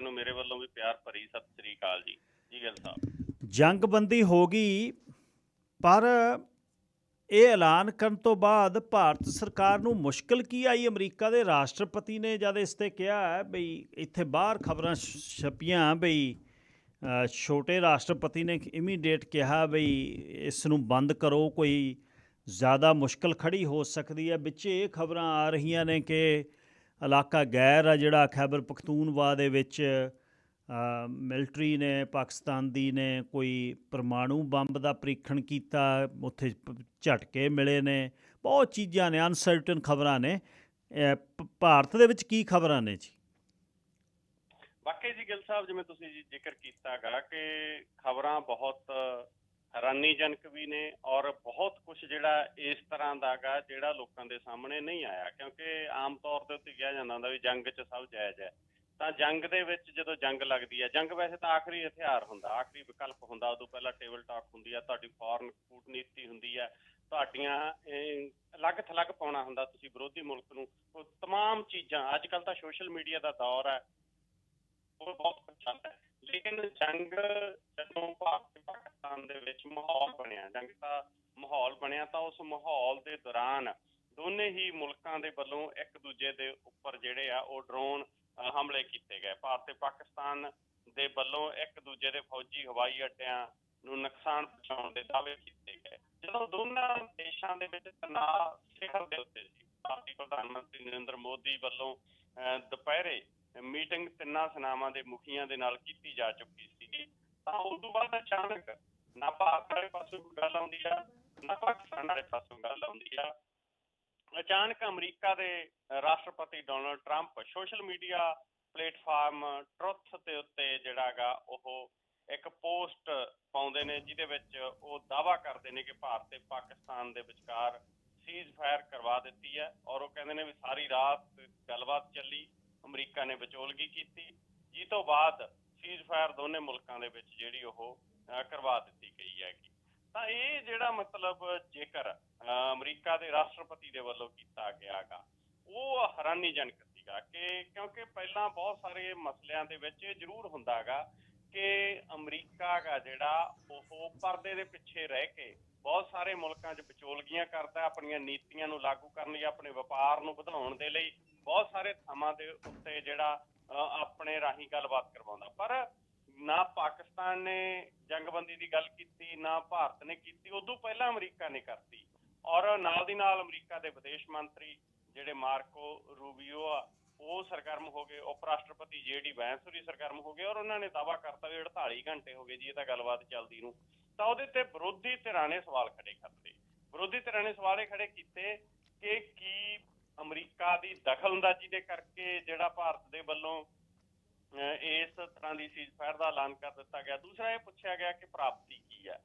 ਸਾਰਿਆਂ ਨੂੰ ਮੇਰੇ ਵੱਲੋਂ ਵੀ ਪਿਆਰ ਭਰੀ ਸਤਿ ਸ੍ਰੀ ਅਕਾਲ ਜੀ ਜੀ ਗਿੱਲ ਸਾਹਿਬ। ਜੰਗਬੰਦੀ ਹੋ ਗਈ, ਪਰ ਇਹ ਐਲਾਨ ਕਰਨ ਤੋਂ ਬਾਅਦ ਭਾਰਤ ਸਰਕਾਰ ਨੂੰ ਮੁਸ਼ਕਲ ਕੀ ਆਈ? ਅਮਰੀਕਾ ਦੇ ਰਾਸ਼ਟਰਪਤੀ ਨੇ ਜਦ ਇਸ ਤੇ ਕਿਹਾ ਬਈ ਇੱਥੇ ਬਾਹਰ ਖਬਰਾਂ ਛਪੀਆਂ ਬਈ ਛੋਟੇ ਰਾਸ਼ਟਰਪਤੀ ਨੇ ਇਮੀਡੀਏਟ ਕਿਹਾ ਬਈ ਇਸ ਨੂੰ ਬੰਦ ਕਰੋ, ਕੋਈ ਜ਼ਿਆਦਾ ਮੁਸ਼ਕਲ ਖੜੀ ਹੋ ਸਕਦੀ ਹੈ। ਵਿੱਚ ਇਹ ਖਬਰਾਂ ਆ ਰਹੀਆਂ ਨੇ ਕਿ ਇਲਾਕਾ ਗੈਰ ਆ ਜਿਹੜਾ ਖੈਬਰ ਪਖਤੂਨਵਾ ਦੇ ਵਿੱਚ ਮਿਲਟਰੀ ਨੇ, ਪਾਕਿਸਤਾਨ ਦੀ ਨੇ ਕੋਈ ਪਰਮਾਣੂ ਬੰਬ ਦਾ ਪ੍ਰੀਖਣ ਕੀਤਾ, ਉੱਥੇ ਝਟਕੇ ਮਿਲੇ ਨੇ। ਬਹੁਤ ਚੀਜ਼ਾਂ ਨੇ ਅਨਸਰਟਨ ਖਬਰਾਂ ਨੇ। ਭਾਰਤ ਦੇ ਵਿੱਚ ਕੀ ਖਬਰਾਂ ਨੇ ਜੀ? ਵਾਕਈ ਜੀ, ਗਿੱਲ ਸਾਹਿਬ, ਜਿਵੇਂ ਤੁਸੀਂ ਜੀ ਜ਼ਿਕਰ ਕੀਤਾਗਾ ਕਿ ਖਬਰਾਂ ਬਹੁਤ ਹੈਰਾਨੀਜਨਕ ਵੀ ਨੇ ਔਰ ਬਹੁਤ ਕੁਝ ਜਿਹੜਾ ਇਸ ਤਰ੍ਹਾਂ ਦਾਗਾ ਜਿਹੜਾ ਲੋਕਾਂ ਦੇ ਸਾਹਮਣੇ ਨਹੀਂ ਆਇਆ, ਕਿਉਂਕਿ ਆਮ ਤੌਰ ਤੇ ਉੱਤੇ ਕਿਹਾ ਜਾਂਦਾ ਹੁੰਦਾ ਵੀ ਜੰਗ 'ਚ ਸਭ ਜਾਇਜ਼ ਹੈ। ਤਾਂ ਜੰਗ ਦੇ ਵਿੱਚ ਜਦੋਂ ਜੰਗ ਲੱਗਦੀ ਹੈ, ਜੰਗ ਵੈਸੇ ਤਾਂ ਆਖਰੀ ਹਥਿਆਰ ਹੁੰਦਾ, ਆਖਰੀ ਵਿਕਲਪ ਹੁੰਦਾ, ਉਦੋਂ ਪਹਿਲਾਂ ਟੇਬਲ ਟਾਕ ਹੁੰਦੀ ਹੈ, ਤੁਹਾਡੀ ਫੋਰਨ ਕੂਟਨੀਤੀ ਹੁੰਦੀ ਹੈ, ਤੁਹਾਡੀਆਂ ਅਲੱਗ ਥਲੱਗ ਪਾਉਣਾ ਹੁੰਦਾ ਤੁਸੀਂ ਵਿਰੋਧੀ ਮੁਲਕ ਨੂੰ। ਉਹ ਤਮਾਮ ਚੀਜ਼ਾਂ ਅੱਜ ਕੱਲ ਤਾਂ ਸੋਸ਼ਲ ਮੀਡੀਆ ਦਾ ਦੌਰ ਹੈ, ਉਹ ਬਹੁਤ ਪਸੰਦ ਹੈ ਲੇਕਿਨ ਜੰਗ ਜਦੋਂ ਭਾਰਤ ਪਾਕਿਸਤਾਨ ਦੇ ਵਿੱਚ ਮਾਹੌਲ ਬਣਿਆ ਜੰਗ ਦਾ ਮਾਹੌਲ ਬਣਿਆ ਤਾਂ ਉਸ ਮਾਹੌਲ ਦੇ ਦੌਰਾਨ ਦੋਨੇ ਹੀ ਮੁਲਕਾਂ ਦੇ ਵੱਲੋਂ ਇੱਕ ਦੂਜੇ ਦੇ ਉੱਪਰ ਜਿਹੜੇ ਆ ਉਹ ਡਰੋਨ ਹਮਲੇ ਕੀਤੇ ਗਏ। ਭਾਰਤ ਤੇ ਪਾਕਿਸਤਾਨ ਦੇ ਵੱਲੋਂ ਇੱਕ ਦੂਜੇ ਦੇ ਫੌਜੀ ਹਵਾਈ ਅੱਡਿਆਂ ਨੂੰ ਨੁਕਸਾਨ ਪਹੁੰਚਾਉਣ ਦੇ ਦਾਅਵੇ ਕੀਤੇ ਗਏ। ਜਦੋਂ ਦੋਨਾਂ ਦੇਸ਼ਾਂ ਦੇ ਵਿੱਚ ਤਣਾਅ ਸਿਖਰ ਦੇ ਉੱਤੇ ਸੀ ਭਾਰਤੀ ਪ੍ਰਧਾਨ ਮੰਤਰੀ ਨਰਿੰਦਰ ਮੋਦੀ ਵੱਲੋਂ ਅ, ਦੁਪਹਿਰੇ ਮੀਟਿੰਗ ਤਿੰਨਾਂ ਸੈਨਾਵਾਂ ਦੇ ਮੁਖੀਆਂ ਦੇ ਨਾਲ ਕੀਤੀ ਜਾ ਚੁੱਕੀ ਸੀ। ਤਾਂ ਉਸ ਤੋਂ ਬਾਅਦ ਅਚਾਨਕ ਨਾ ਭਾਰਤ ਵਾਲੇ ਪਾਸੋਂ ਗੱਲ ਆਉਂਦੀ ਆ, ਨਾ ਪਾਕਿਸਤਾਨ ਵਾਲੇ ਪਾਸੋਂ ਗੱਲ ਆਉਂਦੀ ਆ। ਅਚਾਨਕ ਅਮਰੀਕਾ ਦੇ ਰਾਸ਼ਟਰਪਤੀ Donald Trump social media platform Truth ਦੇ ਉੱਤੇ ਜਿਹੜਾਗਾ ਉਹ ਇੱਕ ਪੋਸਟ ਪਾਉਂਦੇ ਨੇ, ਜਿਹਦੇ ਵਿੱਚ ਉਹ ਦਾਵਾ ਕਰਦੇ ਨੇ ਕਿ ਭਾਰਤ ਤੇ ਪਾਕਿਸਤਾਨ ਦੇ ਵਿਚਕਾਰ ਸੀਜ਼ ਫਾਇਰ ਕਰਵਾ ਦਿੱਤੀ ਹੈ। ਔਰ ਉਹ ਕਹਿੰਦੇ ਨੇ ਵੀ ਸਾਰੀ ਰਾਤ ਗੱਲਬਾਤ ਚੱਲੀ। ਅਮਰੀਕਾ ਨੇ ਵਿਚੋਲਗੀ ਕੀਤੀ, ਜਿਸ ਤੋਂ ਬਾਅਦ ਸੀਜ਼ ਫਾਇਰ ਦੋਨੇ ਮੁਲਕਾਂ ਦੇ ਵਿੱਚ ਜਿਹੜੀ ਉਹ ਕਰਵਾ ਦਿੱਤੀ ਗਈ ਹੈਗੀ। ਤਾਂ ਇਹ ਜਿਹੜਾ ਮਤਲਬ ਜੇਕਰ ਅਮਰੀਕਾ ਦੇ ਰਾਸ਼ਟਰਪਤੀ ਦੇ ਵੱਲੋਂ ਕੀਤਾ ਗਿਆਗਾ ਉਹ ਹੈਰਾਨੀਜਨਕ ਸੀਗਾ ਕਿ ਕਿਉਂਕਿ ਪਹਿਲਾਂ ਬਹੁਤ ਸਾਰੇ ਮਸਲਿਆਂ ਦੇ ਵਿੱਚ ਇਹ ਜ਼ਰੂਰ ਹੁੰਦਾਗਾ ਕਿ ਅਮਰੀਕਾ ਦਾ ਜਿਹੜਾ, ਉਹ ਪਰਦੇ ਦੇ ਪਿੱਛੇ ਰਹਿ ਕੇ ਬਹੁਤ ਸਾਰੇ ਮੁਲਕਾਂ 'ਚ ਵਿਚੋਲਗੀਆਂ ਕਰਦਾ, ਆਪਣੀਆਂ ਨੀਤੀਆਂ ਨੂੰ ਲਾਗੂ ਕਰਨ ਲਈ, ਆਪਣੇ ਵਪਾਰ ਨੂੰ ਵਧਾਉਣ ਦੇ ਲਈ ਬਹੁਤ ਸਾਰੇ ਥਾਵਾਂ ਦੇ ਉੱਤੇ ਜਿਹੜਾ ਆਪਣੇ ਰਾਹੀਂ ਗੱਲਬਾਤ ਕਰਵਾਉਂਦਾ। ਪਰ ਨਾ ਪਾਕਿਸਤਾਨ ਨੇ ਜੰਗਬੰਦੀ ਦੀ ਗੱਲ ਕੀਤੀ, ਨਾ ਭਾਰਤ ਨੇ ਕੀਤੀ, ਉਦੋਂ ਪਹਿਲਾਂ ਅਮਰੀਕਾ ਨੇ ਕਰਤੀ। ਔਰ ਨਾਲ ਦੀ ਨਾਲ ਅਮਰੀਕਾ ਦੇ ਵਿਦੇਸ਼ ਮੰਤਰੀ ਜਿਹੜੇ ਮਾਰਕੋ ਰੂਬੀਓ ਆ, ਉਹ ਸਰਗਰਮ ਹੋ ਗਏ। ਉਪ ਰਾਸ਼ਟਰਪਤੀ ਜੇਡੀ ਵੈਂਸ ਹੋਰੀ ਸਰਗਰਮ ਹੋ ਗਏ ਔਰ ਉਹਨਾਂ ਨੇ ਦਾਵਾ ਕਰਤਾ ਵੀ 48 ਘੰਟੇ ਹੋ ਗਏ ਜੀ ਇਹ ਤਾਂ ਗੱਲਬਾਤ ਚੱਲਦੀ ਨੂੰ। ਤਾਂ ਉਹਦੇ ਤੇ ਵਿਰੋਧੀ ਧਿਰਾਂ ਨੇ ਸਵਾਲ ਖੜੇ ਕਰਤੇ ਵਿਰੋਧੀ ਧਿਰਾਂ ਨੇ ਸਵਾਲ ਇਹ ਖੜੇ ਕੀਤੇ ਕਿ ਕੀ ਅਮਰੀਕਾ ਦੀ ਦਖਲਅੰਦਾਜ਼ੀ ਦੇ ਕਰਕੇ ਜਿਹੜਾ ਭਾਰਤ ਦੇ ਵੱਲੋਂ ਇਸ ਤਰ੍ਹਾਂ ਦੀ ਸੀਜ਼ਫਾਇਰ ਦਾ ਐਲਾਨ ਕਰ ਦਿੱਤਾ ਗਿਆ। ਦੂਸਰਾ ਇਹ ਪੁੱਛਿਆ ਗਿਆ ਕਿ ਪ੍ਰਾਪਤੀ ਕੀ ਹੈ।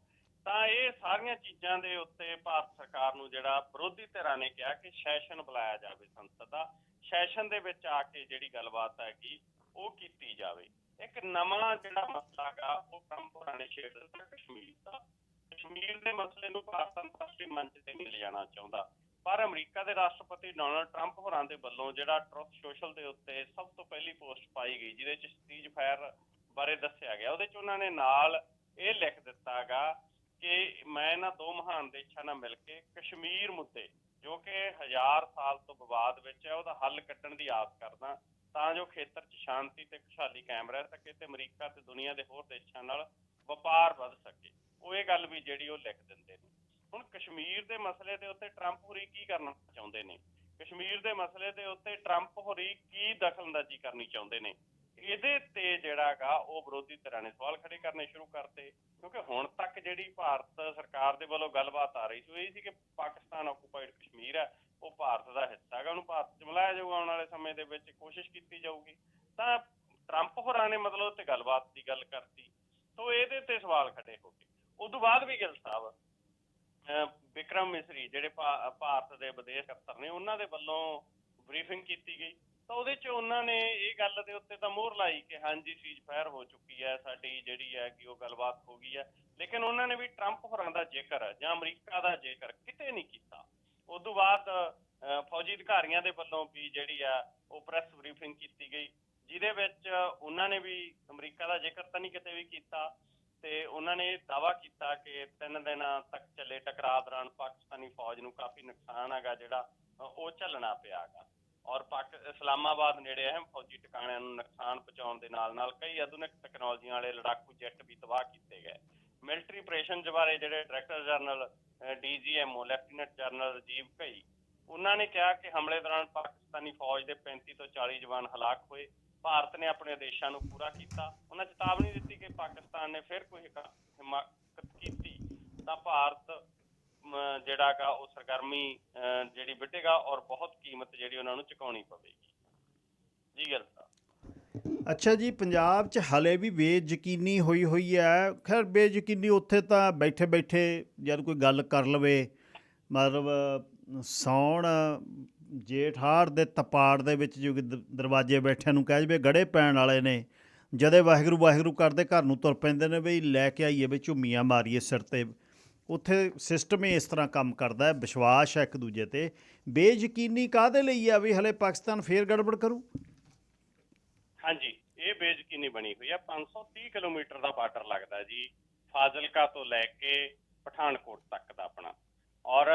ਤਾਂ ਇਹ ਸਾਰੀਆਂ ਚੀਜ਼ਾਂ ਦੇ ਉੱਤੇ ਭਾਰਤ ਸਰਕਾਰ ਨੂੰ ਜਿਹੜਾ ਵਿਰੋਧੀ ਧਿਰਾਂ ਨੇ ਕਿਹਾ ਕਿ ਸੈਸ਼ਨ ਬੁਲਾਇਆ ਜਾਵੇ ਸੰਸਦ ਦਾ। ਸੈਸ਼ਨ ਦੇ ਵਿੱਚ ਆ ਕੇ ਜਿਹੜੀ ਗੱਲਬਾਤ ਹੈਗੀ, ਉਹ ਕੀਤੀ ਜਾਵੇ। ਇੱਕ ਨਵਾਂ ਜਿਹੜਾ ਮਸਲਾ ਹੈਗਾ, ਉਹ ਟਰੰਪ ਹੋਰਾਂ ਛੇੜ ਦਿੱਤਾ, ਕਸ਼ਮੀਰ ਦਾ। ਕਸ਼ਮੀਰ ਦੇ ਮਸਲੇ ਨੂੰ ਭਾਰਤ ਅੰਤਰਰਾਸ਼ਟਰੀ ਮੰਚ ਤੇ ਨਹੀਂ ਲਿਜਾਣਾ ਚਾਹੁੰਦਾ। ਪਰ ਅਮਰੀਕਾ ਦੇ ਰਾਸ਼ਟਰਪਤੀ ਡੋਨਲਡ ਟਰੰਪ ਹੋਰਾਂ ਦੇ ਵੱਲੋਂ ਜਿਹੜਾ ਟਰੁੱਥ ਸੋਸ਼ਲ ਦੇ ਉੱਤੇ ਸਭ ਤੋਂ ਪਹਿਲੀ ਪੋਸਟ ਪਾਈ ਗਈ, ਜਿਹਦੇ ਚ ਸੀਜ਼ ਫਾਇਰ ਬਾਰੇ ਦੱਸਿਆ ਗਿਆ। ਉਹਦੇ ਚ ਉਹਨਾਂ ਨੇ ਨਾਲ ਇਹ ਲਿਖ ਦਿੱਤਾਗਾ ਕਿ ਮੈਂ ਇਹਨਾਂ ਦੋ ਮਹਾਨ ਦੇਸ਼ਾਂ ਨਾਲ ਮਿਲ ਕੇ ਕਸ਼ਮੀਰ ਮੁੱਦੇ, ਜੋ ਕਿ ਹਜ਼ਾਰ ਸਾਲ ਤੋਂ ਵਿਵਾਦ ਵਿੱਚ ਹੈ, ਉਹਦਾ ਹੱਲ ਕੱਢਣ ਦੀ ਆਸ ਕਰਦਾ, ਤਾਂ ਜੋ ਖੇਤਰ 'ਚ ਸ਼ਾਂਤੀ ਤੇ ਖੁਸ਼ਹਾਲੀ ਕਾਇਮ ਰਹਿ ਸਕੇ ਤੇ ਅਮਰੀਕਾ ਤੇ ਦੁਨੀਆ ਦੇ ਹੋਰ ਦੇਸ਼ਾਂ ਨਾਲ ਵਪਾਰ ਵੱਧ ਸਕੇ। ਉਹ ਇਹ ਗੱਲ ਵੀ ਜਿਹੜੀ ਉਹ ਲਿਖ ਦਿੰਦੇ ਨੇ। ਹੁਣ ਕਸ਼ਮੀਰ ਦੇ ਮਸਲੇ ਦੇ ਉੱਤੇ ਟਰੰਪ ਹੋਰੀ ਕੀ ਕਰਨਾ ਚਾਹੁੰਦੇ ਨੇ? ਕਸ਼ਮੀਰ ਦੇ ਮਸਲੇ ਦੇ ਉੱਤੇ ਟਰੰਪ ਹੋਰੀ ਕੀ ਦਖਲਅੰਦਾਜ਼ੀ ਕਰਨੀ ਚਾਹੁੰਦੇ ਨੇ? ਇਹਦੇ ਤੇ ਜਿਹੜਾਗਾ ਉਹ ਵਿਰੋਧੀ ਧਿਰਾਂ ਨੇ ਸਵਾਲ ਖੜੇ ਕਰਨੇ ਸ਼ੁਰੂ ਕਰਤੇ। ਕਿਉਂਕਿ ਹੁਣ ਤੱਕ ਜਿਹੜੀ ਭਾਰਤ ਸਰਕਾਰ ਦੇ ਵੱਲੋਂ ਗੱਲਬਾਤ ਆ ਰਹੀ ਸੀ, ਉਹ ਇਹ ਸੀ ਕਿ ਪਾਕਿਸਤਾਨ ਆਕੂਪਾਈਡ ਕਸ਼ਮੀਰ ਹੈ। ਉਹ ਭਾਰਤ ਦਾ ਹਿੱਸਾ ਹੈਗਾ ਉਹਨੂੰ ਭਾਰਤ 'ਚ ਮਿਲਾਇਆ ਜਾਊਗਾ ਆਉਣ ਵਾਲੇ ਸਮੇਂ ਦੇ ਵਿੱਚ, ਕੋਸ਼ਿਸ਼ ਕੀਤੀ ਜਾਊਗੀ। ਤਾਂ ਟਰੰਪ ਹੋਰਾਂ ਨੇ ਮਤਲਬ ਤੇ ਗੱਲਬਾਤ ਦੀ ਗੱਲ ਕਰਤੀ। ਤੋਂ ਇਹਦੇ ਤੇ ਸਵਾਲ ਖੜੇ ਹੋ ਗਏ। ਉਸ ਤੋਂ ਬਾਅਦ ਵੀ ਗਿੱਲ ਸਾਹਿਬ ਵਿਕਰਮ ਮਿਸਰੀ ਜਿਹੜੇ ਭਾਰਤ ਦੇ ਵਿਦੇਸ਼ ਸਕੱਤਰ ਨੇ, ਉਹਨਾਂ ਦੇ ਵੱਲੋਂ ਬਰੀਫਿੰਗ ਕੀਤੀ ਗਈ। ਤਾਂ ਉਹਦੇ 'ਚ ਉਹਨਾਂ ਨੇ ਇਹ ਗੱਲ ਦੇ ਉੱਤੇ ਤਾਂ ਮੋਹਰ ਲਾਈ ਕਿ ਹਾਂਜੀ ਸੀਜ਼ ਫਾਇਰ ਹੋ ਚੁੱਕੀ ਹੈ, ਸਾਡੀ ਜਿਹੜੀ ਹੈ ਕਿ ਉਹ ਗੱਲਬਾਤ ਹੋ ਗਈ ਹੈ। ਲੇਕਿਨ ਉਹਨਾਂ ਨੇ ਵੀ ਟਰੰਪ ਹੋਰਾਂ ਦਾ ਜ਼ਿਕਰ, ਜਾਂ ਅਮਰੀਕਾ ਦਾ ਜ਼ਿਕਰ ਕਿਤੇ ਨਹੀਂ ਕੀਤਾ। ਉਸ ਤੋਂ ਬਾਅਦ ਫੌਜੀ ਅਧਿਕਾਰੀਆਂ ਦੇ ਵੱਲੋਂ ਵੀ ਜਿਹੜੀ ਆ ਉਹ ਪ੍ਰੈਸ ਬਰੀਫਿੰਗ ਕੀਤੀ ਗਈ, ਜਿਹਦੇ ਵਿੱਚ ਉਹਨਾਂ ਨੇ ਵੀ ਅਮਰੀਕਾ ਦਾ ਜ਼ਿਕਰ ਤਾਂ ਨਹੀਂ ਕਿਤੇ ਵੀ ਕੀਤਾ। ਤੇ ਉਹਨਾਂ ਨੇ ਦਾਵਾ ਕੀਤਾ ਕਿ ਤਿੰਨ ਦਿਨਾਂ ਤੱਕ ਚੱਲੇ ਟਕਰਾਅ ਦੌਰਾਨ ਪਾਕਿਸਤਾਨੀ ਫੌਜ ਨੂੰ ਕਾਫੀ ਨੁਕਸਾਨ ਹੈਗਾ ਜਿਹੜਾ, ਉਹ ਝੱਲਣਾ ਪਿਆਗਾ ਔਰ ਪਾਕ, ਇਸਲਾਮਾਬਾਦ ਨੇੜੇ ਅਹਿਮ ਫੌਜੀ ਟਿਕਾਣਿਆਂ ਨੂੰ ਨੁਕਸਾਨ ਪਹੁੰਚਾਉਣ ਦੇ ਨਾਲ-ਨਾਲ ਕਈ ਆਧੁਨਿਕ ਟੈਕਨੋਲੋਜੀਆਂ ਵਾਲੇ ਲੜਾਕੂ ਜੈੱਟ ਵੀ ਤਬਾਹ ਕੀਤੇ ਗਏ। ਮਿਲਟਰੀ ਆਪਰੇਸ਼ਨ ਬਾਰੇ ਜਿਹੜੇ director general DGMO lieutenant general Rajiv Ghai ਉਹਨਾਂ ਨੇ ਕਿਹਾ ਕਿ ਹਮਲੇ ਦੌਰਾਨ ਪਾਕਿਸਤਾਨੀ ਫੌਜ ਦੇ 35 ਤੋਂ 40 ਜਵਾਨ ਹਲਾਕ ਹੋਏ। ਭਾਰਤ ਨੇ ਆਪਣੇ ਆਦੇਸ਼ਾਂ ਨੂੰ ਪੂਰਾ ਕੀਤਾ। ਉਹਨਾਂ ਚੇਤਾਵਨੀ ਦਿੱਤੀ ਕਿ ਪਾਕਿਸਤਾਨ ਨੇ ਫਿਰ ਕੋਈ ਹਿਮਾਕਤ ਕੀਤੀ ਤਾਂ ਭਾਰਤ ਮ, ਜਿਹੜਾ ਗਾ ਉਹ ਸਰਗਰਮੀ ਜਿਹੜੀ ਵਿੱਢੇਗਾ ਔਰ ਬਹੁਤ ਕੀਮਤ ਜਿਹੜੀ ਉਹਨਾਂ ਨੂੰ ਚੁਕਾਉਣੀ ਪਵੇਗੀ। ਜੀ ਗੱਲ ਅੱਛਾ ਜੀ ਪੰਜਾਬ 'ਚ ਹਲੇ ਵੀ ਬੇਯਕੀਨੀ ਹੋਈ ਹੋਈ ਹੈ। ਖੈਰ ਬੇਯਕੀਨੀ ਉੱਥੇ ਤਾਂ ਬੈਠੇ ਬੈਠੇ ਜਦ ਕੋਈ ਗੱਲ ਕਰ ਲਵੇ ਮਤਲਬ ਸੌਣ ਜੇਠਾੜ ਦੇ ਤਪਾੜ ਦੇ ਵਿੱਚ ਜੋ ਦਰਵਾਜ਼ੇ ਬੈਠਿਆਂ ਨੂੰ ਕਹਿ ਜਵੇ ਗੜੇ ਪੈਣ ਵਾਲੇ ਨੇ, ਜਦੇ ਵਾਹਿਗੁਰੂ ਵਾਹਿਗੁਰੂ ਕਰਦੇ ਘਰ ਨੂੰ ਤੁਰ ਪੈਂਦੇ ਨੇ ਬਈ ਲੈ ਕੇ ਆਈਏ ਬਈ ਝੁੰਮੀਆਂ ਮਾਰੀਏ ਸਿਰ ਤੇ। ਉੱਥੇ ਸਿਸਟਮ ਹੀ ਇਸ ਤਰ੍ਹਾਂ ਕੰਮ ਕਰਦਾ ਹੈ, ਵਿਸ਼ਵਾਸ ਹੈ ਇੱਕ ਦੂਜੇ ਤੇ। ਬੇਯਕੀਨੀ ਕਾਹਦੇ ਲਈ ਆ ਵੀ ਹਲੇ ਪਾਕਿਸਤਾਨ ਫੇਰ ਗੜਬੜ ਕਰੂ? ਹਾਂਜੀ, ਇਹ ਬੇਯਕੀਨੀ ਬਣੀ ਹੋਈ ਆ 530 ਕਿਲੋਮੀਟਰ ਦਾ ਬਾਰਡਰ ਲੱਗਦਾ ਜੀ, ਫਾਜ਼ਿਲਕਾ ਤੋਂ ਲੈ ਕੇ ਪਠਾਨਕੋਟ ਤੱਕ ਦਾ ਆਪਣਾ। ਔਰ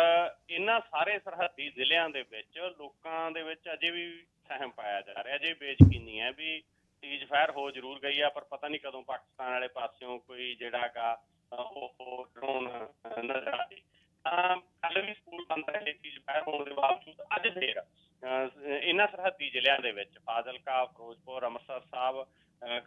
ਇਹਨਾਂ ਸਾਰੇ ਸਰਹੱਦੀ ਜ਼ਿਲ੍ਹਿਆਂ ਦੇ ਵਿੱਚ ਲੋਕਾਂ ਦੇ ਵਿੱਚ ਅਜੇ ਵੀ ਸਹਿਮ ਪਾਇਆ ਜਾ ਰਿਹਾ, ਅਜੇ ਬੇਜ਼ਕੀਨੀ ਹੈ ਵੀ ਸੀਜ਼ ਫਾਇਰ ਹੋ ਜ਼ਰੂਰ ਗਈ ਆ, ਪਰ ਪਤਾ ਨਹੀਂ ਕਦੋਂ ਪਾਕਿਸਤਾਨ ਵਾਲੇ ਪਾਸਿਓਂ ਕੋਈ ਜਿਹੜਾ ਗਾ ਉਹ ਡਰੋਨ ਨਜ਼ਰ ਆਏ ਕੱਲ ਵੀ ਸਕੂਲ ਬੰਦ ਰਹੇ ਸੀਜ਼ ਫਾਇਰ ਹੋਣ ਦੇ ਬਾਵਜੂਦ ਅੱਜ ਫੇਰ ਇਹਨਾਂ ਸਰਹੱਦੀ ਜ਼ਿਲ੍ਹਿਆਂ ਦੇ ਵਿੱਚ ਫਾਜ਼ਿਲਕਾ, ਫਿਰੋਜ਼ਪੁਰ, ਅੰਮ੍ਰਿਤਸਰ ਸਾਹਿਬ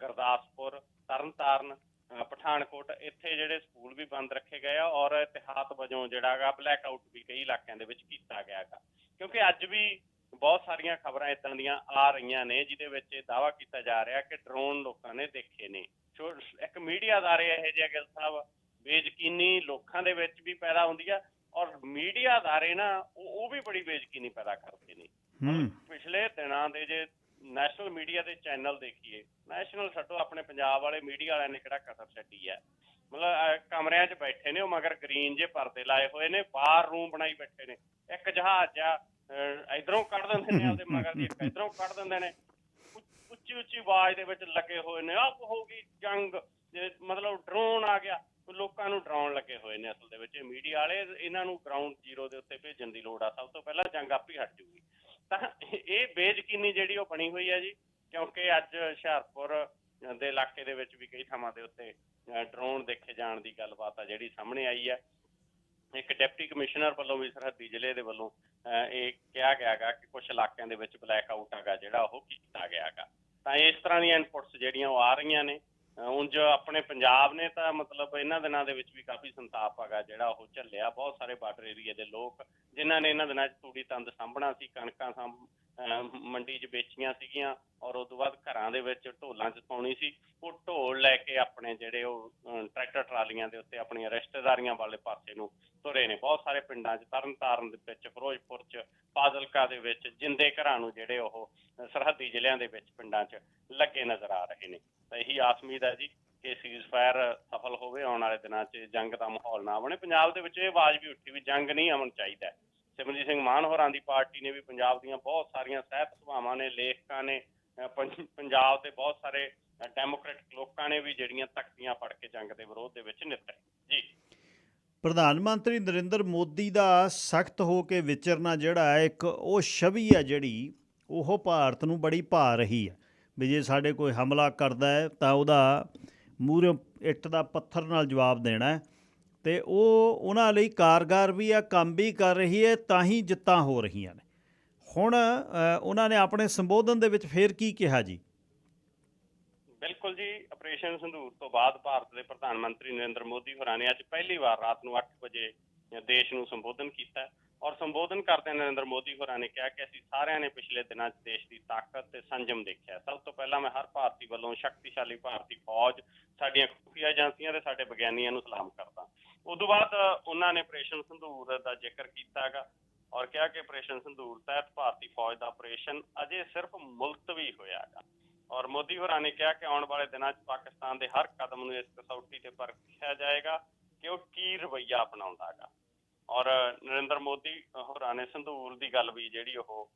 ਗੁਰਦਾਸਪੁਰ, ਤਰਨਤਾਰਨ ਪਠਾਨਕੋਟ ਇੱਥੇ ਜਿਹੜੇ ਸਕੂਲ ਵੀ ਬੰਦ ਰੱਖੇ ਗਏ ਆ ਔਰ ਇਤਿਹਾਸ ਵਜੋਂ ਜਿਹੜਾ ਹੈਗਾ ਬਲੈਕ ਆਊਟ ਵੀ ਕਈ ਇਲਾਕਿਆਂ ਦੇ ਵਿੱਚ ਕੀਤਾ ਗਿਆ ਹੈਗਾ। ਕਿਉਂਕਿ ਅੱਜ ਵੀ ਬਹੁਤ ਸਾਰੀਆਂ ਖਬਰਾਂ ਇਦਾਂ ਦੀਆਂ ਆ ਰਹੀਆਂ ਨੇ ਜਿਹਦੇ ਵਿੱਚ ਇਹ ਦਾਵਾ ਕੀਤਾ ਜਾ ਰਿਹਾ ਕਿ ਡਰੋਨ ਲੋਕਾਂ ਨੇ ਦੇਖੇ ਨੇ। ਇੱਕ ਮੀਡੀਆ ਅਦਾਰੇ ਇਹੋ ਜਿਹੇ ਗਿਲ ਸਾਹਿਬ ਬੇਯਕੀਨੀ ਲੋਕਾਂ ਦੇ ਵਿੱਚ ਵੀ ਪੈਦਾ ਹੁੰਦੀ ਆ ਔਰ ਮੀਡੀਆ ਅਦਾਰੇ ਨਾ ਉਹ ਵੀ ਬੜੀ ਬੇਯਕੀਨੀ ਪੈਦਾ ਕਰਦੇ ਨੇ। ਪਿਛਲੇ ਦਿਨਾਂ ਦੇ ਜੇ ਨੈਸ਼ਨਲ ਮੀਡੀਆ ਦੇ ਚੈਨਲ ਦੇਖੀਏ ਨੈਸ਼ਨਲ ਛੱਡੋ, ਆਪਣੇ ਪੰਜਾਬ ਵਾਲੇ ਮੀਡੀਆ ਵਾਲਿਆਂ ਨੇ ਕਿਹੜਾ ਕਸਰ ਛੱਡੀ ਹੈ। ਮਤਲਬ ਕਮਰਿਆਂ 'ਚ ਬੈਠੇ ਨੇ ਉਹ, ਮਗਰ ਗ੍ਰੀਨ ਜੇ ਪਰਦੇ ਲਾਏ ਹੋਏ ਨੇ, ਬਾਹਰ ਰੂਮ ਬਣਾਈ ਬੈਠੇ ਨੇ। ਇੱਕ ਜਹਾਜ਼ ਆ ਇਧਰੋਂ ਕੱਢ ਦਿੰਦੇ ਨੇ ਆਪਦੇ ਮਗਰ ਦੀ, ਇੱਕ ਇਧਰੋਂ ਕੱਢ ਦਿੰਦੇ ਨੇ। ਉੱਚੀ ਉੱਚੀ ਆਵਾਜ਼ ਦੇ ਵਿੱਚ ਲੱਗੇ ਹੋਏ ਨੇ, ਆਪ ਹੋ ਗਈ ਜੰਗ, ਜੇ ਮਤਲਬ ਡਰੋਨ ਆ ਗਿਆ ਲੋਕਾਂ ਨੂੰ ਡਰਾਉਣ ਲੱਗੇ ਹੋਏ ਨੇ ਅਸਲ ਦੇ ਵਿੱਚ ਮੀਡੀਆ ਵਾਲੇ, ਇਹਨਾਂ ਨੂੰ ਗਰਾਊਂਡ ਜ਼ੀਰੋ ਦੇ ਉੱਤੇ ਭੇਜਣ ਦੀ ਲੋੜ ਆ। ਸਭ ਤੋਂ ਪਹਿਲਾਂ ਜੰਗ ਆਪੇ ਹਟ ਜੂਗੀ। ਤਾਂ ਇਹ ਬੇਯਕੀਨੀ ਜਿਹੜੀ ਉਹ ਬਣੀ ਹੋਈ ਹੈ ਜੀ ਕਿਉਂਕਿ ਅੱਜ ਹੁਸ਼ਿਆਰਪੁਰ ਦੇ ਇਲਾਕੇ ਦੇ ਵਿੱਚ ਵੀ ਕਈ ਥਾਵਾਂ ਦੇ ਉੱਤੇ ਡਰੋਨ ਦੇਖੇ ਜਾਣ ਦੀ ਗੱਲਬਾਤ ਆ ਜਿਹੜੀ ਸਾਹਮਣੇ ਆਈ ਹੈ। ਇੱਕ ਡਿਪਟੀ ਕਮਿਸ਼ਨਰ ਵੱਲੋਂ ਵੀ ਸਰਹੱਦੀ ਜ਼ਿਲ੍ਹੇ ਦੇ ਵੱਲੋਂ ਅਹ, ਇਹ ਕਿਹਾ ਗਿਆ ਗਾ ਕਿ ਕੁਝ ਇਲਾਕਿਆਂ ਦੇ ਵਿੱਚ ਬਲੈਕ ਆਊਟ ਹੈਗਾ ਜਿਹੜਾ ਉਹ ਕੀਤਾ ਗਿਆ ਗਾ। ਤਾਂ ਇਸ ਤਰ੍ਹਾਂ ਦੀਆਂ ਇਨਪੁਟਸ ਜਿਹੜੀਆਂ ਉਹ ਆ ਰਹੀਆਂ ਨੇ। ਉਂਝ ਆਪਣੇ ਪੰਜਾਬ ਨੇ ਤਾਂ ਮਤਲਬ ਇਹਨਾਂ ਦਿਨਾਂ ਦੇ ਵਿੱਚ ਵੀ ਕਾਫੀ ਸੰਤਾਪ ਹੈਗਾ ਜਿਹੜਾ ਉਹ ਝੱਲਿਆ। ਬਹੁਤ ਸਾਰੇ ਬਾਰਡਰ ਏਰੀਆ ਦੇ ਲੋਕ ਜਿਨ੍ਹਾਂ ਨੇ ਇਹਨਾਂ ਦਿਨਾਂ 'ਚ ਤੂੜੀ ਤੰਦ ਸਾਂਭਣਾ ਸੀ, ਕਣਕਾਂ ਸਾਂਭ ਮੰਡੀ 'ਚ ਵੇਚੀਆਂ ਸੀਗੀਆਂ ਔਰ ਉਸ ਤੋਂ ਬਾਅਦ ਘਰਾਂ ਦੇ ਵਿੱਚ ਢੋਲਾਂ 'ਚ ਪਾਉਣੀ ਸੀ। ਉਹ ਢੋਲ ਲੈ ਕੇ ਆਪਣੇ ਜਿਹੜੇ ਉਹ ਟਰੈਕਟਰ ਟਰਾਲੀਆਂ ਦੇ ਉੱਤੇ ਆਪਣੀਆਂ ਰਿਸ਼ਤੇਦਾਰੀਆਂ ਵਾਲੇ ਪਾਸੇ ਨੂੰ ਤੁਰੇ ਨੇ। ਬਹੁਤ ਸਾਰੇ ਪਿੰਡਾਂ 'ਚ ਤਰਨਤਾਰਨ ਦੇ ਵਿੱਚ, ਫਿਰੋਜ਼ਪੁਰ 'ਚ, ਫਾਜ਼ਿਲਕਾ ਦੇ ਵਿੱਚ ਜਿੰਦੇ ਘਰਾਂ ਨੂੰ ਜਿਹੜੇ ਉਹ ਸਰਹੱਦੀ ਜ਼ਿਲ੍ਹਿਆਂ ਦੇ ਵਿੱਚ ਪਿੰਡਾਂ 'ਚ ਲੱਗੇ ਨਜ਼ਰ ਆ ਰਹੇ ਨੇ। ਇਹੀ ਆਸ ਉਮੀਦ ਹੈ ਜੀ ਕਿ ਸੀਜ਼ ਫਾਇਰ ਸਫਲ ਹੋਵੇ, ਆਉਣ ਵਾਲੇ ਦਿਨਾਂ 'ਚ ਜੰਗ ਦਾ ਮਾਹੌਲ ਨਾ ਬਣੇ। ਪੰਜਾਬ ਦੇ ਵਿੱਚ ਇਹ ਆਵਾਜ਼ ਵੀ ਉੱਠੀ ਵੀ ਜੰਗ ਨਹੀਂ ਅਮਨ ਚਾਹੀਦਾ ਹੈ। ਸਿਮਰਜੀਤ ਸਿੰਘ ਮਾਨ ਹੋਰਾਂ ਦੀ ਪਾਰਟੀ ਨੇ ਵੀ ਪੰਜਾਬ ਦੀਆਂ ਬਹੁਤ ਸਾਰੀਆਂ ਸਹਿਤ ਸਭਾਵਾਂ ਨੇ, ਲੇਖਕਾਂ ਨੇ ਪੰਜਾਬ ਦੇ ਬਹੁਤ ਸਾਰੇ ਡੈਮੋਕ੍ਰੈਟਿਕ ਲੋਕਾਂ ਨੇ ਵੀ ਜਿਹੜੀਆਂ ਤਖਤੀਆਂ ਫੜ ਕੇ ਜੰਗ ਦੇ ਵਿਰੋਧ ਦੇ ਵਿੱਚ ਨਿੱਤਰੇ ਜੀ। ਪ੍ਰਧਾਨ ਮੰਤਰੀ ਨਰਿੰਦਰ ਮੋਦੀ ਦਾ ਸਖਤ ਹੋ ਕੇ ਵਿਚਰਨਾ ਜਿਹੜਾ ਹੈ, ਇੱਕ ਉਹ ਛਵੀ ਹੈ ਜਿਹੜੀ, ਉਹ ਭਾਰਤ ਨੂੰ ਬੜੀ ਭਾ ਰਹੀ ਹੈ। ਵੀ ਜੇ ਸਾਡੇ ਕੋਈ ਹਮਲਾ ਕਰਦਾ ਹੈ, ਤਾਂ ਉਹਦਾ ਮੂਹਰੇ ਇੱਟ ਦਾ ਪੱਥਰ ਨਾਲ ਜਵਾਬ ਦੇਣਾ ਹੈ। ਤੇ ਉਹ ਉਹਨਾਂ ਲਈ ਕਾਰਗਰ ਵੀ ਹੈ ਕੰਮ ਵੀ ਕਰ ਰਹੀ ਹੈ, ਤਾਂ ਹੀ ਜਿੱਤਾਂ ਹੋ ਰਹੀਆਂ ਨੇ। ਹੁਣ ਉਹਨਾਂ ਨੇ ਆਪਣੇ ਸੰਬੋਧਨ ਦੇ ਵਿੱਚ ਫੇਰ ਕੀ ਕਿਹਾ ਜੀ? ਬਿਲਕੁਲ ਜੀ, ਆਪਰੇਸ਼ਨ ਸੰਧੂਰ ਤੋਂ ਬਾਅਦ ਭਾਰਤ ਦੇ ਪ੍ਰਧਾਨ ਮੰਤਰੀ ਨਰਿੰਦਰ ਮੋਦੀ ਹੋਰਾਂ ਨੇ ਅੱਜ ਪਹਿਲੀ ਵਾਰ ਰਾਤ ਨੂੰ 8 ਵਜੇ ਦੇਸ਼ ਨੂੰ ਸੰਬੋਧਨ ਕੀਤਾ। ਔਰ ਸੰਬੋਧਨ ਕਰਦੇ ਨਰਿੰਦਰ ਮੋਦੀ ਹੋਰਾਂ ਨੇ ਕਿਹਾ ਕਿ ਅਸੀਂ ਸਾਰਿਆਂ ਨੇ ਪਿਛਲੇ ਦਿਨਾਂ 'ਚ ਦੇਸ਼ ਦੀ ਤਾਕਤ ਤੇ ਸੰਜਮ ਦੇਖਿਆ। ਸਭ ਤੋਂ ਪਹਿਲਾਂ ਮੈਂ ਹਰ ਭਾਰਤੀ ਵੱਲੋਂ ਸ਼ਕਤੀਸ਼ਾਲੀ ਭਾਰਤੀ ਫੌਜ, ਸਾਡੀਆਂ ਖੁਫੀਆ ਏਜੰਸੀਆਂ ਤੇ ਸਾਡੇ ਵਿਗਿਆਨੀਆਂ ਨੂੰ ਸਲਾਮ ਕਰਦਾ ਉਸ ਤੋਂ ਬਾਅਦ ਉਹਨਾਂ ਨੇ ਆਪਰੇਸ਼ਨ ਸੰਧੂਰ ਦਾ ਜ਼ਿਕਰ ਕੀਤਾਗਾ ਔਰ ਕਿਹਾ ਕਿ ਆਪਰੇਸ਼ਨ ਸੰਧੂਰ ਤਹਿਤ ਭਾਰਤੀ ਫੌਜ ਦਾ ਆਪਰੇਸ਼ਨ ਅਜੇ ਸਿਰਫ ਮੁਲਤਵੀ ਹੋਇਆਗਾ ਔਰ ਮੋਦੀ ਹੋਰਾਂ ਨੇ ਕਿਹਾ ਕਿ ਆਉਣ ਵਾਲੇ ਦਿਨਾਂ 'ਚ ਪਾਕਿਸਤਾਨ ਦੇ ਹਰ ਕਦਮ ਨੂੰ ਇਸ ਕਸੌਟੀ ਤੇ ਪਰਖਿਆ ਜਾਏਗਾ ਕਿ ਉਹ ਕੀ ਰਵੱਈਆ ਅਪਣਾਉਂਦਾਗਾ ਔਰ ਨਰਿੰਦਰ ਮੋਦੀ ਹੋਰਾਂ ਨੇ ਸੰਧੂਰ ਦੀ ਗੱਲ ਵੀ ਜਿਹੜੀ ਉਹ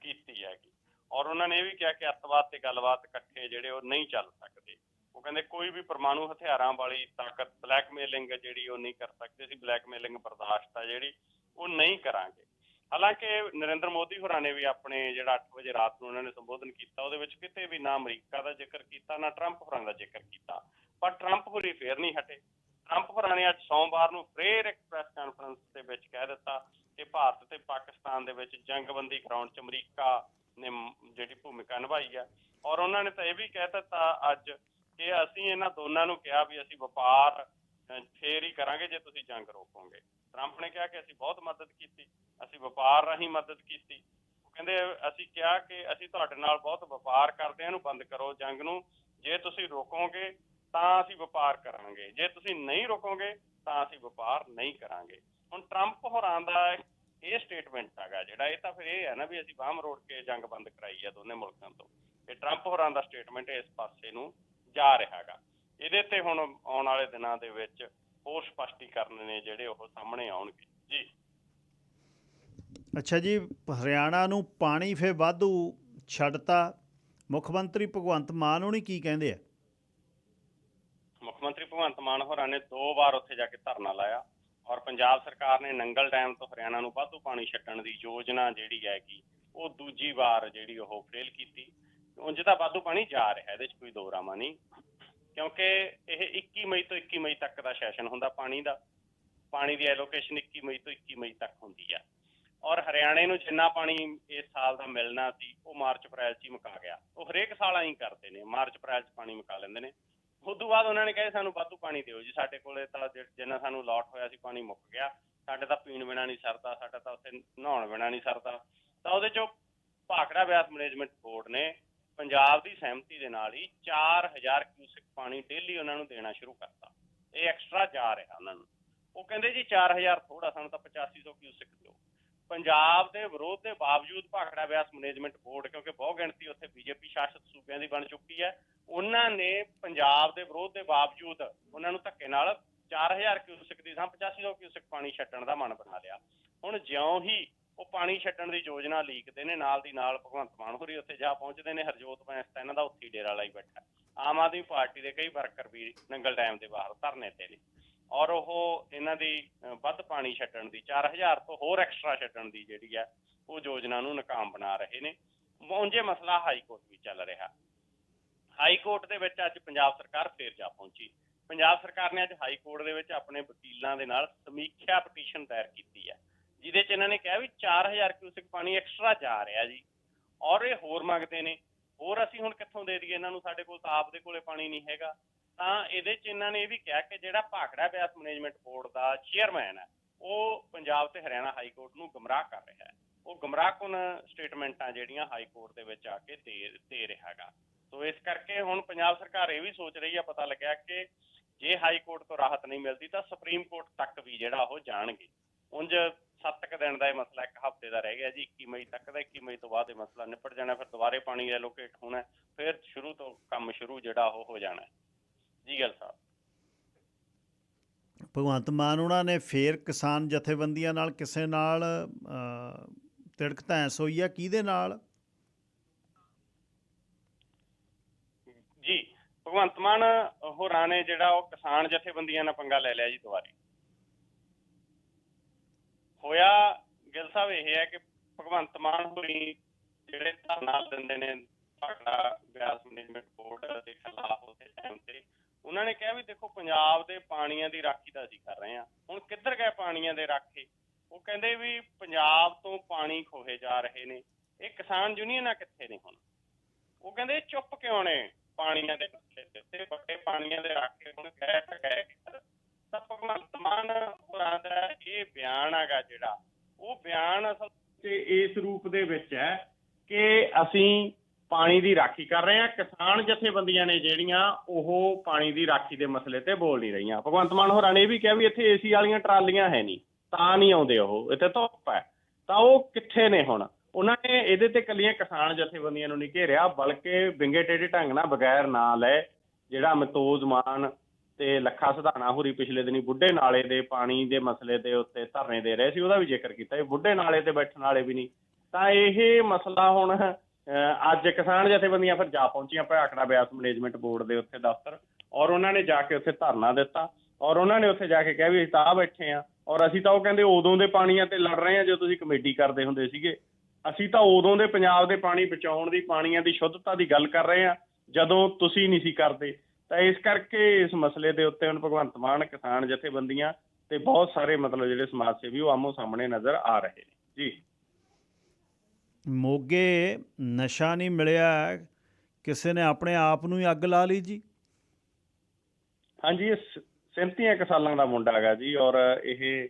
ਕੀਤੀ ਹੈਗੀ। ਔਰ ਉਹਨਾਂ ਨੇ ਇਹ ਵੀ ਕਿਹਾ ਕਿ ਅੱਤਵਾਦ ਤੇ ਗੱਲਬਾਤ ਇਕੱਠੇ ਜਿਹੜੇ ਉਹ ਨਹੀਂ ਚੱਲ ਸਕਦੇ। ਉਹ ਕਹਿੰਦੇ ਕੋਈ ਵੀ ਪਰਮਾਣੂ ਹਥਿਆਰਾਂ ਵਾਲੀ ਤਾਕਤ ਬਲੈਕਮੇਲਿੰਗ ਜਿਹੜੀ ਉਹ ਨਹੀਂ ਕਰ ਸਕਦੇ ਅਸੀਂ ਬਲੈਕਮੇਲਿੰਗ ਬਰਦਾਸ਼ਤ ਆ ਜਿਹੜੀ ਉਹ ਨਹੀਂ ਕਰਾਂਗੇ। ਹਾਲਾਂਕਿ ਨਰਿੰਦਰ ਮੋਦੀ ਹੋਰਾਂ ਨੇ ਵੀ ਆਪਣੇ ਜਿਹੜਾ 8 ਵਜੇ ਰਾਤ ਨੂੰ ਉਹਨਾਂ ਨੇ ਸੰਬੋਧਨ ਕੀਤਾ, ਉਹਦੇ ਵਿੱਚ ਕਿਤੇ ਵੀ ਨਾ ਅਮਰੀਕਾ ਦਾ ਜ਼ਿਕਰ ਕੀਤਾ, ਨਾ ਟਰੰਪ ਹੋਰਾਂ ਦਾ ਜ਼ਿਕਰ ਕੀਤਾ। ਪਰ ਟਰੰਪ ਹੋਰੀ ਫੇਰ ਨਹੀਂ ਹਟੇ। ਟਰੰਪ ਹੋਰਾਂ ਨੇ ਅੱਜ ਸੋਮਵਾਰ ਨੂੰ ਫੇਰ ਇੱਕ ਪ੍ਰੈਸ ਕਾਨਫਰੰਸ ਦੇ ਵਿੱਚ ਕਹਿ ਦਿੱਤਾ ਕਿ ਭਾਰਤ ਤੇ ਪਾਕਿਸਤਾਨ ਦੇ ਵਿੱਚ ਜੰਗਬੰਦੀ ਕਰਾਉਣ 'ਚ ਅਮਰੀਕਾ ਨੇ ਜਿਹੜੀ ਭੂਮਿਕਾ ਨਿਭਾਈ ਹੈ। ਔਰ ਉਹਨਾਂ ਨੇ ਤਾਂ ਇਹ ਵੀ ਕਹਿ ਦਿੱਤਾ ਅੱਜ ਕਿ ਅਸੀਂ ਇਹਨਾਂ ਦੋਨਾਂ ਨੂੰ ਕਿਹਾ ਵੀ ਅਸੀਂ ਵਪਾਰ ਫੇਰ ਹੀ ਕਰਾਂਗੇ ਜੇ ਤੁਸੀਂ ਜੰਗ ਰੋਕੋਗੇ। ਟਰੰਪ ਨੇ ਕਿਹਾ ਕਿ ਅਸੀਂ ਬਹੁਤ ਮਦਦ ਕੀਤੀ, ਅਸੀਂ ਵਪਾਰ ਰਾਹੀਂ ਮਦਦ ਕੀਤੀ। ਉਹ ਕਹਿੰਦੇ ਅਸੀਂ ਕਿਹਾ ਕਿ ਅਸੀਂ ਤੁਹਾਡੇ ਨਾਲ ਬਹੁਤ ਵਪਾਰ ਕਰਦੇ ਹਾਂ, ਇਹਨੂੰ ਬੰਦ ਕਰੋ ਜੰਗ ਨੂੰ। ਜੇ ਤੁਸੀਂ ਰੋਕੋਗੇ ਤਾਂ ਅਸੀਂ ਵਪਾਰ ਕਰਾਂਗੇ। ਜੇ ਤੁਸੀਂ ਨਹੀਂ ਰੁਕੋਗੇ, ਤਾਂ ਅਸੀਂ ਵਪਾਰ ਨਹੀਂ ਕਰਾਂਗੇ। ਹੁਣ ਟਰੰਪ ਹੋਰਾਂ ਦਾ ਇਹ ਸਟੇਟਮੈਂਟ ਹੈਗਾ ਜਿਹੜਾ, ਇਹ ਤਾਂ ਫਿਰ ਇਹ ਹੈ ਨਾ ਵੀ ਅਸੀਂ ਬਾਹਮ ਰੋੜ ਕੇ ਜੰਗ ਬੰਦ ਕਰਾਈ ਹੈ ਦੋਨੇ ਮੁਲਕਾਂ ਤੋਂ। ਇਹ ਟਰੰਪ ਹੋਰਾਂ ਦਾ ਸਟੇਟਮੈਂਟ ਇਸ ਪਾਸੇ ਨੂੰ ਜਾ ਰਿਹਾ ਹੈਗਾ। ਇਹਦੇ ਤੇ ਹੁਣ ਆਉਣ ਵਾਲੇ ਦਿਨਾਂ ਦੇ ਵਿੱਚ ਹੋਰ ਸਪਸ਼ਟੀਕਰਨ ਨੇ ਜਿਹੜੇ ਉਹ ਸਾਹਮਣੇ ਆਉਣਗੇ। ਜੀ। ਅੱਛਾ ਜੀ, ਹਰਿਆਣਾ ਨੂੰ ਪਾਣੀ ਫੇ ਵਾਧੂ ਛੱਡਤਾ। ਮੁੱਖ ਮੰਤਰੀ ਭਗਵੰਤ ਮਾਨ ਹੋਣੀ ਕੀ ਕਹਿੰਦੇ ਆ? ਮੁੱਖ ਮੰਤਰੀ ਭਗਵੰਤ ਮਾਨ ਹੋਰਾਂ ਨੇ ਦੋ ਵਾਰ ਉੱਥੇ ਜਾ ਕੇ ਧਰਨਾ ਲਾਇਆ ਔਰ ਪੰਜਾਬ ਸਰਕਾਰ ਨੇ ਨੰਗਲ ਡੈਮ ਤੋਂ ਹਰਿਆਣਾ ਨੂੰ ਵਾਧੂ ਪਾਣੀ ਛੱਡਣ ਦੀ ਯੋਜਨਾ ਜਿਹੜੀ ਹੈਗੀ, ਉਹ ਦੂਜੀ ਵਾਰ ਜਿਹੜੀ ਉਹ ਫੇਲ ਕੀਤੀ। ਉਂਝ ਤਾਂ ਵਾਧੂ ਪਾਣੀ ਜਾ ਰਿਹਾ, ਇਹਦੇ 'ਚ ਕੋਈ ਦੋ ਰਾਮਾ ਨਹੀਂ। ਕਿਉਂਕਿ ਇਹ 21 ਮਈ ਤੋਂ 21 ਮਈ ਤੱਕ ਦਾ ਸੈਸ਼ਨ ਹੁੰਦਾ ਪਾਣੀ ਦਾ। ਪਾਣੀ ਦੀ ਐਲੋਕੇਸ਼ਨ 21 ਮਈ ਤੋਂ 21 ਮਈ ਤੱਕ ਹੁੰਦੀ ਆ। ਔਰ ਹਰਿਆਣੇ ਨੂੰ ਜਿੰਨਾ ਪਾਣੀ ਇਸ ਸਾਲ ਦਾ ਮਿਲਣਾ ਸੀ, ਉਹ ਮਾਰਚ ਅਪ੍ਰੈਲ 'ਚ ਹੀ ਮੁਕਾ ਗਿਆ। ਉਹ ਹਰੇਕ ਸਾਲ ਐਂ ਕਰਦੇ ਨੇ ਮਾਰਚ ਅਪ੍ਰੈਲ 'ਚ ਪਾਣੀ ਮੁਕਾ ਲੈਂਦੇ ਨੇ। ਉਸ ਤੋਂ ਬਾਅਦ ਉਹਨਾਂ ਨੇ ਕਿਹਾ ਸਾਨੂੰ ਵਾਧੂ ਪਾਣੀ ਦਿਓ ਜੀ, ਸਾਡੇ ਕੋਲੇ ਤਾਂ ਜਿ- ਜਿੰਨਾ ਸਾਨੂੰ ਅਲਾਟ ਹੋਇਆ ਸੀ, ਪਾਣੀ ਮੁੱਕ ਗਿਆ। ਸਾਡੇ ਤਾਂ ਪੀਣ ਬਿਨਾ ਨਹੀਂ ਸਰਦਾ, ਸਾਡਾ ਤਾਂ ਉੱਥੇ ਨਹਾਉਣ ਬਿਨਾ ਨਹੀਂ ਸਰਦਾ। ਤਾਂ ਉਹਦੇ ਚੋਂ ਭਾਖੜਾ ਬਿਆਸ ਮੈਨੇਜਮੈਂਟ ਬੋਰਡ ਨੇ ਪੰਜਾਬ ਦੀ ਸਹਿਮਤੀ ਦੇ ਨਾਲ ਹੀ 4000 ਕਿਊਸਿਕ ਪਾਣੀ ਡੇਲੀ ਉਹਨਾਂ ਨੂੰ ਦੇਣਾ ਸ਼ੁਰੂ ਕਰਤਾ। ਇਹ ਐਕਸਟਰਾ ਜਾ ਰਿਹਾ ਉਹਨਾਂ ਨੂੰ। ਉਹ ਕਹਿੰਦੇ ਜੀ 4000 ਥੋੜਾ ਸਾਨੂੰ ਤਾਂ 8500 ਕਿਊਸਿਕ ਦਿਓ। ਪੰਜਾਬ ਦੇ ਵਿਰੋਧ ਦੇ ਬਾਵਜੂਦ ਭਾਖੜਾ ਬਿਆਸ ਮੈਨੇਜਮੈਂਟ ਬੋਰਡ, ਕਿਉਂਕਿ ਬਹੁ ਗਿਣਤੀ ਉੱਥੇ ਬੀਜੇਪੀ ਸ਼ਾਸਿਤ ਸੂਬਿਆਂ ਦੀ ਬਣ ਚੁੱਕੀ ਹੈ ਉਹਨਾਂ ਨੇ ਪੰਜਾਬ ਦੇ ਵਿਰੋਧ ਦੇ ਬਾਵਜੂਦ ਉਹਨਾਂ ਨੂੰ ਧੱਕੇ ਨਾਲ 4000 ਕਿਊਸਿਕ ਦੀ ਥਾਂ 8500 ਕਿਊਸਿਕ ਪਾਣੀ ਛੱਡਣ ਦਾ ਮਨ ਬਣਾ ਲਿਆ। ਹੁਣ ਜਿਉਂ ਹੀ ਉਹ ਪਾਣੀ ਛੱਡਣ ਦੀ ਯੋਜਨਾ ਲੀਕਦੇ ਨੇ, ਨਾਲ ਦੀ ਨਾਲ ਭਗਵੰਤ ਮਾਨ ਹੋਰੀ ਉੱਥੇ ਜਾ ਪਹੁੰਚਦੇ ਨੇ, ਹਰਜੋਤ ਬੈਂਸ ਤਾਂ ਇਹਨਾਂ ਦਾ ਉੱਥੇ ਡੇਰਾ ਲਾਈ ਬੈਠਾ। ਆਮ ਆਦਮੀ ਪਾਰਟੀ ਦੇ ਕਈ ਵਰਕਰ ਵੀ ਨੰਗਲ ਡੈਮ ਦੇ ਬਾਹਰ ਧਰਨੇ ਤੇ ਨੇ। ਔਰ ਉਹ ਇਹਨਾਂ ਦੀ ਵੱਧ ਪਾਣੀ ਛੱਡਣ ਦੀ 4000 ਤੋਂ ਹੋਰ ਐਕਸਟਰਾ ਛੱਡਣ ਦੀ ਜਿਹੜੀ ਹੈ ਉਹ ਯੋਜਨਾ ਨੂੰ ਨਾਕਾਮ ਬਣਾ ਰਹੇ ਨੇ। ਉਂਝੇ ਮਸਲਾ ਹਾਈ ਕੋਰਟ ਵੀ ਚੱਲ ਰਿਹਾ। ਹਾਈ ਕੋਰਟ ਦੇ ਵਿੱਚ ਅੱਜ ਪੰਜਾਬ ਸਰਕਾਰ ਫੇਰ ਜਾ ਪਹੁੰਚੀ। ਪੰਜਾਬ ਸਰਕਾਰ ਨੇ ਅੱਜ ਹਾਈ ਕੋਰਟ ਦੇ ਵਿੱਚ ਆਪਣੇ ਵਕੀਲਾਂ ਦੇ ਨਾਲ ਸਮੀਖਿਆ ਪਟੀਸ਼ਨ ਦਾਇਰ ਕੀਤੀ ਹੈ, ਜਿਹਦੇ 'ਚ ਇਹਨਾਂ ਨੇ ਕਿਹਾ ਵੀ 4000 ਕਿਊਸਿਕ ਪਾਣੀ ਐਕਸਟਰਾ ਜਾ ਰਿਹਾ ਜੀ। ਔਰ ਇਹ ਹੋਰ ਮੰਗਦੇ ਨੇ, ਹੋਰ ਅਸੀਂ ਹੁਣ ਕਿੱਥੋਂ ਦੇ ਦਈਏ? ਇਹਨਾਂ ਨੂੰ ਸਾਡੇ ਕੋਲ ਤਾਂ ਆਪ ਦੇ ਕੋਲੇ ਪਾਣੀ ਨਹੀਂ ਹੈਗਾ। ਤਾਂ ਇਹਦੇ 'ਚ ਇਹਨਾਂ ਨੇ ਇਹ ਵੀ ਕਿਹਾ ਕਿ ਜਿਹੜਾ ਭਾਖੜਾ ਬਿਆਸ ਮੈਨੇਜਮੈਂਟ ਬੋਰਡ ਦਾ ਚੇਅਰਮੈਨ ਹੈ, ਉਹ ਪੰਜਾਬ ਤੇ ਹਰਿਆਣਾ ਹਾਈ ਕੋਰਟ ਨੂੰ ਗਮਰਾਹ ਕਰ ਰਿਹਾ ਹੈ। ਉਹ ਗਮਰਾਹਕੁਨ ਸਟੇਟਮੈਂਟਾਂ ਜਿਹੜੀਆਂ ਹਾਈ ਕੋਰਟ ਦੇ ਵਿੱਚ ਆ ਕੇ ਦੇ ਦੇ ਰਿਹਾ ਹੈਗਾ। ਸੋ ਇਸ ਕਰਕੇ ਹੁਣ ਪੰਜਾਬ ਸਰਕਾਰ ਇਹ ਵੀ ਸੋਚ ਰਹੀ ਹੈ ਪਤਾ ਲੱਗਿਆ ਕਿ ਜੇ ਹਾਈ ਕੋਰਟ ਤੋਂ ਰਾਹਤ ਨਹੀਂ ਮਿਲਦੀ ਤਾਂ ਸੁਪਰੀਮ ਕੋਰਟ ਤੱਕ ਵੀ ਜਿਹੜਾ ਉਹ ਜਾਣਗੇ। ਉਂਝ ਸੱਤ ਦਿਨ ਦਾ ਇਹ ਮਸਲਾ ਇੱਕ ਹਫ਼ਤੇ ਦਾ ਰਹਿ ਗਿਆ ਜੀ 21 ਮਈ ਤੱਕ ਦਾ 21 ਮਈ ਤੋਂ ਬਾਅਦ ਇਹ ਮਸਲਾ ਨਿਪਟ ਜਾਣਾ, ਫਿਰ ਦੁਬਾਰੇ ਪਾਣੀ ਐਲੋਕੇਟ ਹੋਣਾ, ਫਿਰ ਸ਼ੁਰੂ ਤੋਂ ਕੰਮ ਸ਼ੁਰੂ ਜਿਹੜਾ ਉਹ ਹੋ ਜਾਣਾ। ਜੀ ਗੱਲ ਸਾਹਿਬ ਭਗਵੰਤ ਮਾਨ ਉਹਨਾਂ ਨੇ ਫੇਰ ਕਿਸਾਨ ਜਥੇਬੰਦੀਆਂ ਨਾਲ ਕਿਸੇ ਨਾਲ ਤਿੜਕ ਤੈਂਸ ਹੋਈ ਆ, ਕਿਹਦੇ ਨਾਲ? ਜੀ, ਭਗਵੰਤ ਮਾਨ ਹੋਰਾਂ ਨੇ ਜਿਹੜਾ ਉਹ ਕਿਸਾਨ ਜਥੇਬੰਦੀਆਂ ਨਾਲ ਪੰਗਾ ਲੈ ਲਿਆ ਜੀ ਦੁਬਾਰੇ। ਹੋਇਆ ਗਿੱਲ ਸਾਹਿਬ ਇਹ ਹੈ ਕਿ ਭਗਵੰਤ ਮਾਨ ਹੋਰੀ ਜਿਹੜੇ ਧਰਨਾ ਦਿੰਦੇ ਨੇ ਭਾਖੜਾ ਬਿਆਸ ਮੈਨੇਜਮੈਂਟ ਬੋਰਡ ਦੇ ਖਿਲਾਫ ਉਹਦੇ ਟਾਈਮ ਤੇ, ਉਹਨਾਂ ਨੇ ਕਿਹਾ ਵੀ ਦੇਖੋ ਪੰਜਾਬ ਦੇ ਪਾਣੀਆਂ ਦੀ ਰਾਖੀ ਤਾਂ ਅਸੀਂ ਕਰ ਰਹੇ ਹਾਂ। ਹੁਣ ਕਿੱਧਰ ਗਏ ਪਾਣੀਆਂ ਦੇ ਰਾਖੇ? ਉਹ ਕਹਿੰਦੇ ਵੀ ਪੰਜਾਬ ਤੋਂ ਪਾਣੀ ਖੋਹੇ ਜਾ ਰਹੇ ਨੇ। ਇਹ ਕਿਸਾਨ ਯੂਨੀਅਨਾਂ ਕਿੱਥੇ ਨੇ ਹੁਣ? ਉਹ ਕਹਿੰਦੇ ਚੁੱਪ ਕਿਉਂ ਨੇ? ਪਾਣੀਆਂ ਦੇ ਰੱਖੇ ਤੇ ਵੱਡੇ ਪਾਣੀਆਂ ਦੇ ਰਾਖੇ ਹੁਣ ਗਏ ਗਏ ਤਾਂ ਭਗਵੰਤ ਮਾਨ ਹੋਰਾਂ ਦਾ ਇਹ ਬਿਆਨ ਹੈਗਾ ਜਿਹੜਾ, ਉਹ ਬਿਆਨ ਅਸਲ ਤੇ ਇਸ ਰੂਪ ਦੇ ਵਿੱਚ ਹੈ ਕਿ ਅਸੀਂ ਪਾਣੀ ਦੀ ਰਾਖੀ ਕਰ ਰਹੇ ਹਾਂ, ਕਿਸਾਨ ਜਥੇਬੰਦੀਆਂ ਨੇ ਜਿਹੜੀਆਂ ਉਹ ਪਾਣੀ ਦੀ ਰਾਖੀ ਦੇ ਮਸਲੇ ਤੇ ਬੋਲ ਨਹੀਂ ਰਹੀਆਂ। ਭਗਵੰਤ ਮਾਨ ਹੋਰਾਂ ਨੇ ਇਹ ਵੀ ਕਿਹਾ ਵੀ ਇੱਥੇ ਏਸੀ ਵਾਲੀਆਂ ਟਰਾਲੀਆਂ ਹੈ ਨਹੀਂ, ਤਾਂ ਨਹੀਂ ਆਉਂਦੇ ਉਹ, ਇੱਥੇ ਧੁੱਪ ਹੈ, ਤਾਂ ਉਹ ਕਿੱਥੇ ਨੇ ਹੁਣ? ਉਹਨਾਂ ਨੇ ਇਹਦੇ ਤੇ ਕੱਲੀਆਂ ਕਿਸਾਨ ਜਥੇਬੰਦੀਆਂ ਨੂੰ ਨਹੀਂ ਘੇਰਿਆ, ਬਲਕਿ ਵਿੰਗੇ ਟੇਢੇ ਢੰਗ ਨਾਲ ਬਗੈਰ ਨਾਂ ਲੈ ਜਿਹੜਾ ਮਤੋਜ ਮਾਨ ਤੇ ਲੱਖਾ ਸਿਧਾਣਾ ਹੋਰੀ ਪਿਛਲੇ ਦਿਨੀ ਬੁੱਢੇ ਨਾਲੇ ਦੇ ਪਾਣੀ ਦੇ ਮਸਲੇ ਦੇ ਉੱਤੇ ਧਰਨੇ ਦੇ ਰਹੇ ਸੀ, ਉਹਦਾ ਵੀ ਜ਼ਿਕਰ ਕੀਤਾ ਇਹ ਬੁੱਢੇ ਨਾਲੇ ਤੇ ਬੈਠਣ ਵਾਲੇ ਵੀ ਨਹੀਂ। ਤਾਂ ਇਹ ਮਸਲਾ ਹੁਣ, ਅਹ, ਅੱਜ ਕਿਸਾਨ ਜਥੇਬੰਦੀਆਂ ਫਿਰ ਜਾ ਪਹੁੰਚੀਆਂ ਭਾਖੜਾ ਬਿਆਸ ਮੈਨੇਜਮੈਂਟ ਬੋਰਡ ਦੇ ਉੱਥੇ ਦਫ਼ਤਰ, ਔਰ ਉਹਨਾਂ ਨੇ ਜਾ ਕੇ ਉੱਥੇ ਧਰਨਾ ਦਿੱਤਾ, ਔਰ ਉਹਨਾਂ ਨੇ ਉੱਥੇ ਜਾ ਕੇ ਕਿਹਾ ਵੀ ਅਸੀਂ ਤਾਂ ਬੈਠੇ ਆ ਔਰ ਅਸੀਂ ਤਾਂ ਉਹ ਕਹਿੰਦੇ ਉਦੋਂ ਦੇ ਪਾਣੀਆਂ ਤੇ ਲੜ ਰਹੇ ਆ ਜਦੋਂ ਤੁਸੀਂ ਕਮੇਟੀ ਕਰਦੇ ਹੁੰਦੇ ਸੀਗੇ। ਅਸੀਂ ਤਾਂ ਉਦੋਂ ਦੇ ਪੰਜਾਬ ਦੇ ਪਾਣੀ ਬਚਾਉਣ ਦੀ ਪਾਣੀਆਂ ਦੀ ਸ਼ੁੱਧਤਾ ਦੀ ਗੱਲ ਕਰ ਰਹੇ ਆ ਜਦੋਂ ਤੁਸੀਂ ਨਹੀਂ ਸੀ ਕਰਦੇ। ਤਾਂ ਇਸ ਕਰਕੇ ਇਸ ਮਸਲੇ ਦੇ ਉੱਤੇ ਹੁਣ ਭਗਵੰਤ ਮਾਨ ਕਿਸਾਨ ਜਥੇਬੰਦੀਆਂ ਤੇ ਬਹੁਤ ਸਾਰੇ ਮਤਲਬ ਜਿਹੜੇ ਸਮਾਜ ਸੇਵੀ ਉਹ ਆਮੋ ਸਾਹਮਣੇ ਨਜ਼ਰ ਆ ਰਹੇ ਨੇ। ਜੀ। ਮੋਗੇ ਨਸ਼ਾ ਨਹੀਂ ਮਿਲਿਆ ਕਿਸੇ ਨੇ ਆਪਣੇ ਆਪ ਨੂੰ ਹੀ ਅੱਗ ਲਾ ਲਈ ਜੀ। ਹਾਂਜੀ ਇਹ 37 ਕੁ ਸਾਲਾਂ ਦਾ ਮੁੰਡਾ ਹੈਗਾ ਜੀ ਔਰ ਇਹ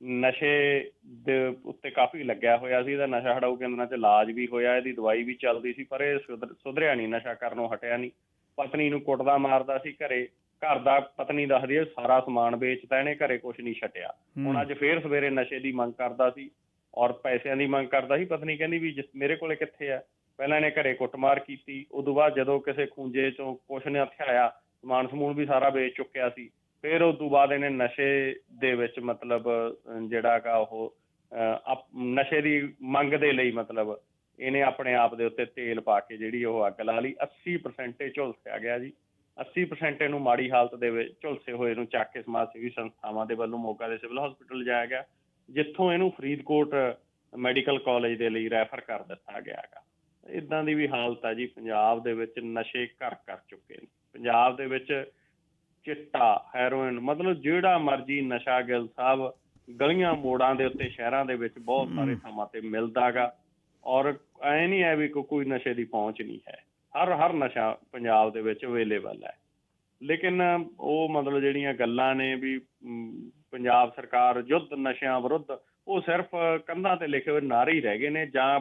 ਨਸ਼ੇ ਦੇ ਉੱਤੇ ਕਾਫੀ ਲੱਗਿਆ ਹੋਇਆ ਸੀ ਇਹਦਾ ਨਸ਼ਾ ਹਟਾਊ ਕੇਂਦਰਾਂ 'ਚ ਇਲਾਜ ਵੀ ਹੋਇਆ ਇਹਦੀ ਦਵਾਈ ਵੀ ਚੱਲਦੀ ਸੀ ਪਰ ਇਹ ਸੁਧਰ- ਸੁਧਰਿਆ ਨਹੀਂ ਨਸ਼ਾ ਕਰਨੋਂ ਹਟਿਆ ਨਹੀਂ। ਪਤਨੀ ਨੂੰ ਕੁੱਟਦਾ ਮਾਰਦਾ ਸੀ ਘਰੇ ਘਰ ਦਾ ਪਤਨੀ ਦੱਸਦੀ ਹੈ ਸਾਰਾ ਸਮਾਨ ਵੇਚਤਾ ਇਹਨੇ ਘਰੇ ਕੁਝ ਨਹੀਂ ਛੱਡਿਆ। ਹੁਣ ਅੱਜ ਫੇਰ ਸਵੇਰੇ ਨਸ਼ੇ ਦੀ ਮੰਗ ਕਰਦਾ ਸੀ ਔਰ ਪੈਸਿਆਂ ਦੀ ਮੰਗ ਕਰਦਾ ਸੀ ਪਤਨੀ ਕਹਿੰਦੀ ਵੀ ਮੇਰੇ ਕੋਲੇ ਕਿੱਥੇ ਆ? ਪਹਿਲਾਂ ਇਹਨੇ ਘਰੇ ਕੁੱਟਮਾਰ ਕੀਤੀ ਉਦੋਂ ਬਾਅਦ ਜਦੋਂ ਕਿਸੇ ਖੂੰਜੇ ਚੋਂ ਕੁਛ ਨੇ ਹਥਿਆਇਆ ਸਮਾਨ ਸਮੂਨ ਵੀ ਸਾਰਾ ਵੇਚ ਚੁੱਕਿਆ ਸੀ ਫਿਰ ਉਸ ਤੋਂ ਬਾਅਦ ਇਹਨੇ ਨਸ਼ੇ ਦੇ ਵਿੱਚ ਮਤਲਬ ਅਹ, ਜਿਹੜਾ ਉਹ ਨਸ਼ੇ ਦੀ ਮੰਗ ਦੇ ਲਈ ਮਤਲਬ ਇਹਨੇ ਆਪਣੇ ਆਪ ਦੇ ਉੱਤੇ ਤੇਲ ਪਾ ਕੇ ਜਿਹੜੀ ਉਹ ਅੱਗ ਲਾ ਲਈ। 80% ਝੁਲਸਿਆ ਗਿਆ ਜੀ। 80% ਇਹਨੂੰ ਮਾੜੀ ਹਾਲਤ ਦੇ ਵਿੱਚ ਝੁਲਸੇ ਹੋਏ ਨੂੰ ਚੱਕ ਕੇ ਸਮਾਜ ਸੇਵੀ ਸੰਸਥਾਵਾਂ ਦੇ ਵੱਲੋਂ ਮੋਗਾ ਦੇ ਸਿਵਲ ਹਸਪੀਟਲ ਲਿਜਾਇਆ ਗਿਆ ਜਿੱਥੋਂ ਇਹਨੂੰ ਫਰੀਦਕੋਟ ਮੈਡੀਕਲ ਕਾਲਜ ਦੇ ਲਈ ਰੈਫਰ ਕਰ ਦਿੱਤਾ ਗਿਆ ਹੈਗਾ। ਇਦਾਂ ਦੀ ਵੀ ਹਾਲਤ ਆ ਜੀ। ਪੰਜਾਬ ਦੇ ਵਿੱਚ ਨਸ਼ੇ ਘਰ ਕਰ ਚੁੱਕੇ ਨੇ। ਪੰਜਾਬ ਦੇ ਵਿੱਚ ਚਿੱਟਾ ਹੈਰੋਇਨ ਮਤਲਬ ਜਿਹੜਾ ਮਰਜ਼ੀ ਨਸ਼ਾ ਗਿਲ ਸਾਹਿਬ ਗਲੀਆਂ ਮੋੜਾਂ ਦੇ ਉੱਤੇ ਸ਼ਹਿਰਾਂ ਦੇ ਵਿੱਚ ਬਹੁਤ ਸਾਰੇ। ਥਾਵਾਂ ਤੇ ਮਿਲਦਾਗਾ ਔਰ ਐ ਨਹੀਂ ਹੈ ਵੀ ਕੋਈ ਨਸ਼ੇ ਦੀ ਪਹੁੰਚ ਨਹੀਂ ਹੈ। ਹਰ ਹਰ ਨਸ਼ਾ ਪੰਜਾਬ ਦੇ ਵਿੱਚ ਅਵੇਲੇਬਲ ਹੈ। ਲੇਕਿਨ ਉਹ ਮਤਲਬ ਜਿਹੜੀਆਂ ਗੱਲਾਂ ਨੇ ਵੀ ਪੰਜਾਬ ਸਰਕਾਰ ਯੁੱਧ ਨਸ਼ਿਆਂ ਵਿਰੁੱਧ ਉਹ ਸਿਰਫ ਕੰਧਾਂ ਤੇ ਲਿਖੇ ਹੋਏ ਨਾਰੇ ਹੀ ਰਹਿ ਗਏ ਨੇ ਜਾਂ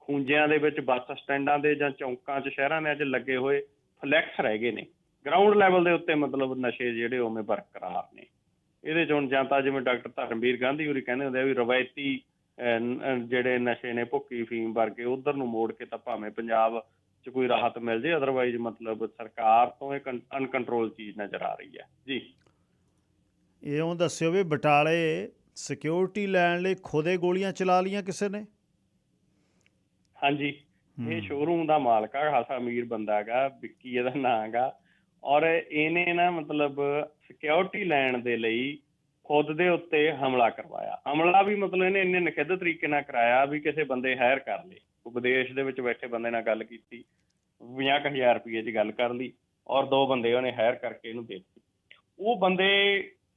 ਖੂੰਜਿਆਂ ਦੇ ਵਿੱਚ ਬੱਸ ਸਟੈਂਡਾਂ ਦੇ ਜਾਂ ਚੌਂਕਾਂ 'ਚ ਸ਼ਹਿਰਾਂ ਦੇ 'ਚ ਲੱਗੇ ਹੋਏ ਫਲੈਕਸ ਰਹਿ ਗਏ ਨੇ। ਗਰਾਊਂਡ ਲੈਵਲ ਦੇ ਉੱਤੇ ਮਤਲਬ ਨਸ਼ੇ ਜਿਹੜੇ ਉਵੇਂ ਬਰਕਰਾਰ ਨੇ। ਇਹਦੇ 'ਚ ਹੁਣ ਜਾਂ ਤਾਂ ਜਿਵੇਂ ਡਾਕਟਰ ਧਰਮਵੀਰ ਗਾਂਧੀ ਹੋਰੀ ਕਹਿੰਦੇ ਹੁੰਦੇ ਆ ਵੀ ਰਵਾਇਤੀ ਜਿਹੜੇ ਨਸ਼ੇ ਨੇ ਭੁੱਕੀ ਫੀਮ ਵਰਗੇ ਉਧਰ ਨੂੰ ਮੋੜ ਕੇ ਤਾਂ ਭਾਵੇਂ ਪੰਜਾਬ 'ਚ ਕੋਈ ਰਾਹਤ ਮਿਲ ਜੇ ਅਦਰਵਾਈਜ਼ ਮਤਲਬ ਸਰਕਾਰ ਤੋਂ ਇਹ ਅਨਕੰਟਰੋਲ ਚੀਜ਼ ਨਜ਼ਰ ਆ ਰਹੀ ਹੈ। ਜੀ। ਇਉਂ ਦੱਸਿਓ ਵੀ ਬਟਾਲੇ ਸਿਕਿਉਰਿਟੀ ਲੈਣ ਲਈ ਖੋਦੇ ਗੋਲੀਆਂ ਚਲਾ ਲੀਆਂ ਕਿਸੇ ਨੇ? ਹਾਂਜੀ। ਇਹ ਸ਼ੋਰੂਮ ਦਾ ਮਾਲਕ ਆ ਖਾਸਾ ਅਮੀਰ ਬੰਦਾ ਹੈਗਾ ਵਿੱਕੀ ਇਹਦਾ ਨਾਂ ਹੈਗਾ। ਔਰ ਇਹਨੇ ਨਾ ਮਤਲਬ ਸਿਕਿਉਰਿਟੀ ਲੈਣ ਦੇ ਲਈ ਖੁਦ ਦੇ ਉੱਤੇ ਹਮਲਾ ਕਰਵਾਇਆ। ਹਮਲਾ ਵੀ ਮਤਲਬ ਇਹਨੇ ਇੰਨੇ ਨਖਿੱਧ ਤਰੀਕੇ ਨਾਲ ਕਰਾਇਆ ਵੀ ਕਿਸੇ ਬੰਦੇ ਹਾਇਰ ਕਰ ਲਏ। ਉਹ ਵਿਦੇਸ਼ ਦੇ ਵਿੱਚ ਬੈਠੇ ਬੰਦੇ ਨਾਲ ਗੱਲ ਕੀਤੀ 50000 ਰੁਪਏ 'ਚ ਗੱਲ ਕਰ ਲਈ ਔਰ ਦੋ ਬੰਦੇ ਉਹਨੇ ਹਾਇਰ ਕਰਕੇ ਇਹਨੂੰ ਦੇ ਦਿੱਤੇ। ਉਹ ਬੰਦੇ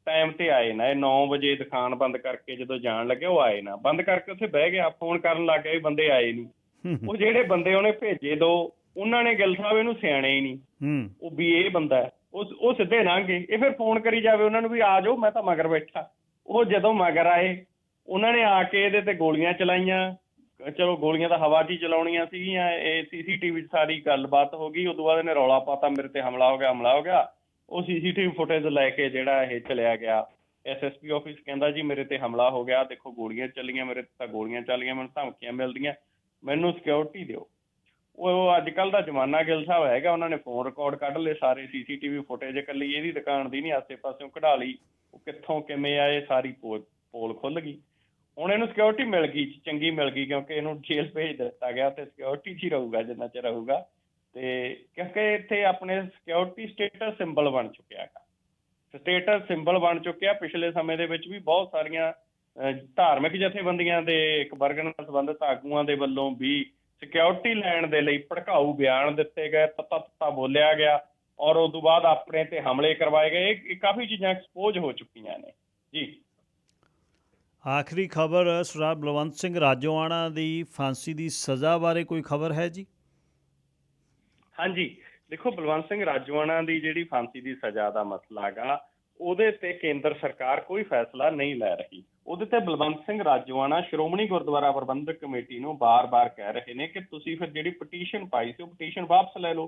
ਟਾਈਮ ਤੇ ਆਏ ਨਾ ਇਹ 9 ਵਜੇ ਦੁਕਾਨ ਬੰਦ ਕਰਕੇ ਜਦੋਂ ਜਾਣ ਲੱਗੇ ਉਹ ਆਏ ਨਾ। ਬੰਦ ਕਰਕੇ ਉੱਥੇ ਬਹਿ ਗਿਆ ਫੋਨ ਕਰਨ ਲੱਗ ਗਿਆ ਵੀ ਬੰਦੇ ਆਏ ਨਹੀਂ ਉਹ ਜਿਹੜੇ ਬੰਦੇ ਉਹਨੇ ਭੇਜੇ ਦੋ ਉਹਨਾਂ ਨੇ ਗਿੱਲ ਸਾਹਿਬ ਇਹਨੂੰ ਸਿਆਣੇ ਹੀ ਨਹੀਂ। ਹੂੰ। ਉਹ ਵੀ ਇਹ ਬੰਦਾ। ਉਹ ਉਹ ਸਿੱਧੇ ਲੰਘੇ ਇਹ ਫਿਰ ਫੋਨ ਕਰੀ ਜਾਵੇ ਉਹਨਾਂ ਨੂੰ ਵੀ ਆ ਜਾਓ ਮੈਂ ਤਾਂ ਮਗਰ ਬੈਠਾ। ਉਹ ਜਦੋਂ ਮਗਰ ਆਏ ਉਹਨਾਂ ਨੇ ਆ ਕੇ ਇਹਦੇ ਤੇ ਗੋਲੀਆਂ ਚਲਾਈਆਂ। ਚਲੋ ਗੋਲੀਆਂ ਤਾਂ ਹਵਾ 'ਚ ਹੀ ਚਲਾਉਣੀਆਂ ਸੀਗੀਆਂ। ਇਹ ਸੀਸੀਟੀਵੀ 'ਚ ਸਾਰੀ ਗੱਲਬਾਤ ਹੋ ਗਈ। ਉਦੋਂ ਬਾਅਦ ਇਹਨੇ ਰੌਲਾ ਪਾਤਾ ਮੇਰੇ ਤੇ ਹਮਲਾ ਹੋ ਗਿਆ ਹਮਲਾ ਹੋ ਗਿਆ। ਉਹ ਸੀਸੀਟੀਵੀ ਫੁਟੇਜ ਲੈ ਕੇ ਜਿਹੜਾ ਇਹ ਚਲਿਆ ਗਿਆ। ਐਸਐਸਪੀ ਆਫਿਸ ਕਹਿੰਦਾ ਜੀ ਮੇਰੇ ਤੇ ਹਮਲਾ ਹੋ ਗਿਆ। ਦੇਖੋ ਗੋਲੀਆਂ ਚੱਲੀਆਂ ਮੇਰੇ ਤੇ ਤਾਂ ਗੋਲੀਆਂ ਚੱਲੀਆਂ ਮੈਨੂੰ ਧਮਕੀਆਂ ਮਿਲਦੀਆਂ। ਮੈਨੂੰ ਸਿਕਿਉਰਿਟੀ ਦਿਓ। ਉਹ ਅੱਜ ਕੱਲ ਦਾ ਜ਼ਮਾਨਾ ਗਿੱਲ ਸਾਹਿਬ ਹੈਗਾ, ਉਹਨਾਂ ਨੇ ਫੋਨ ਰਿਕਾਰਡ ਕੱਢ ਲਏ ਸਾਰੇ ਸੀਸੀਟੀਵੀ ਫੁਟੇਜ ਇਕੱਲੀ ਇਹਦੀ ਦੁਕਾਨ ਦੀ ਨਹੀਂ ਆਸੇ-ਪਾਸਿਓਂ ਕਢਾ ਲਈ, ਉਹ ਕਿੱਥੋਂ ਕਿਵੇਂ ਆਏ, ਸਾਰੀ ਪੋਲ ਖੁੱਲ ਗਈ। ਹੁਣ ਇਹਨੂੰ ਸਿਕਿਉਰਿਟੀ ਮਿਲ ਗਈ, ਚੰਗੀ ਮਿਲ ਗਈ, ਕਿਉਂਕਿ ਇਹਨੂੰ ਜੇਲ੍ਹ ਭੇਜ ਦਿੱਤਾ ਗਿਆ ਤੇ ਸਿਕਿਉਰਿਟੀ 'ਚ ਹੀ ਰਹੂਗਾ, ਜਿੰਨਾ ਚਿਰ ਰਹੂਗਾ। ਤੇ ਕਿਉਂਕਿ ਇੱਥੇ ਆਪਣੇ ਸਿਕਿਉਰਿਟੀ ਸਟੇਟਸ ਸਿੰਬਲ ਬਣ ਚੁੱਕਿਆ ਹੈਗਾ। ਸਟੇਟਸ ਸਿੰਬਲ ਬਣ ਚੁੱਕਿਆ, ਪਿਛਲੇ ਸਮੇਂ ਦੇ ਵਿੱਚ ਵੀ ਬਹੁਤ ਸਾਰੀਆਂ ਧਾਰਮਿਕ ਜਥੇਬੰਦੀਆਂ ਦੇ, ਇੱਕ ਵਰਗ ਨਾਲ ਸੰਬੰਧਿਤ ਆਗੂਆਂ ਦੇ ਵੱਲੋਂ ਵੀ ਸਿਕਿਉਰਿਟੀ ਲੈਣ ਦੇ ਲਈ ਭੜਕਾਊ ਬਿਆਨ ਦਿੱਤੇ ਗਏ ਤੱਤਾ ਤੱਤਾ ਬੋਲਿਆ ਗਿਆ ਔਰ ਉਸ ਤੋਂ ਬਾਅਦ ਆਪਣੇ ਤੇ ਹਮਲੇ ਕਰਵਾਏ ਗਏ। ਇਹ ਕਾਫੀ ਚੀਜ਼ਾਂ ਐਕਸਪੋਜ਼ ਹੋ ਚੁੱਕੀਆਂ ਨੇ। ਜੀ। ਆਖਰੀ ਖਬਰ ਸਰਦਾਰ ਬਲਵੰਤ ਸਿੰਘ ਰਾਜੋਆਣਾ ਦੀ ਫਾਂਸੀ ਦੀ ਸਜ਼ਾ ਬਾਰੇ ਕੋਈ ਖਬਰ ਹੈ ਜੀ? ਹਾਂਜੀ। ਦੇਖੋ ਬਲਵੰਤ ਸਿੰਘ ਰਾਜਵਾਨਾ ਦੀ ਜਿਹੜੀ ਫਾਂਸੀ ਦੀ ਸਜ਼ਾ ਦਾ ਮਸਲਾ ਹੈਗਾ ਉਹਦੇ ਤੇ ਕੇਂਦਰ ਸਰਕਾਰ ਕੋਈ ਫੈਸਲਾ ਨਹੀਂ ਲੈ ਰਹੀ। ਉਹਦੇ ਤੇ ਬਲਵੰਤ ਸਿੰਘ ਰਾਜਵਾਨਾ ਸ਼੍ਰੋਮਣੀ ਗੁਰਦੁਆਰਾ ਪ੍ਰਬੰਧਕ ਕਮੇਟੀ ਨੂੰ ਬਾਰ-ਬਾਰ ਕਹਿ ਰਹੇ ਨੇ ਕਿ ਤੁਸੀਂ ਫਿਰ ਜਿਹੜੀ ਪਟੀਸ਼ਨ ਪਾਈ ਸੀ, ਉਹ ਪਟੀਸ਼ਨ ਵਾਪਸ ਲੈ ਲਓ।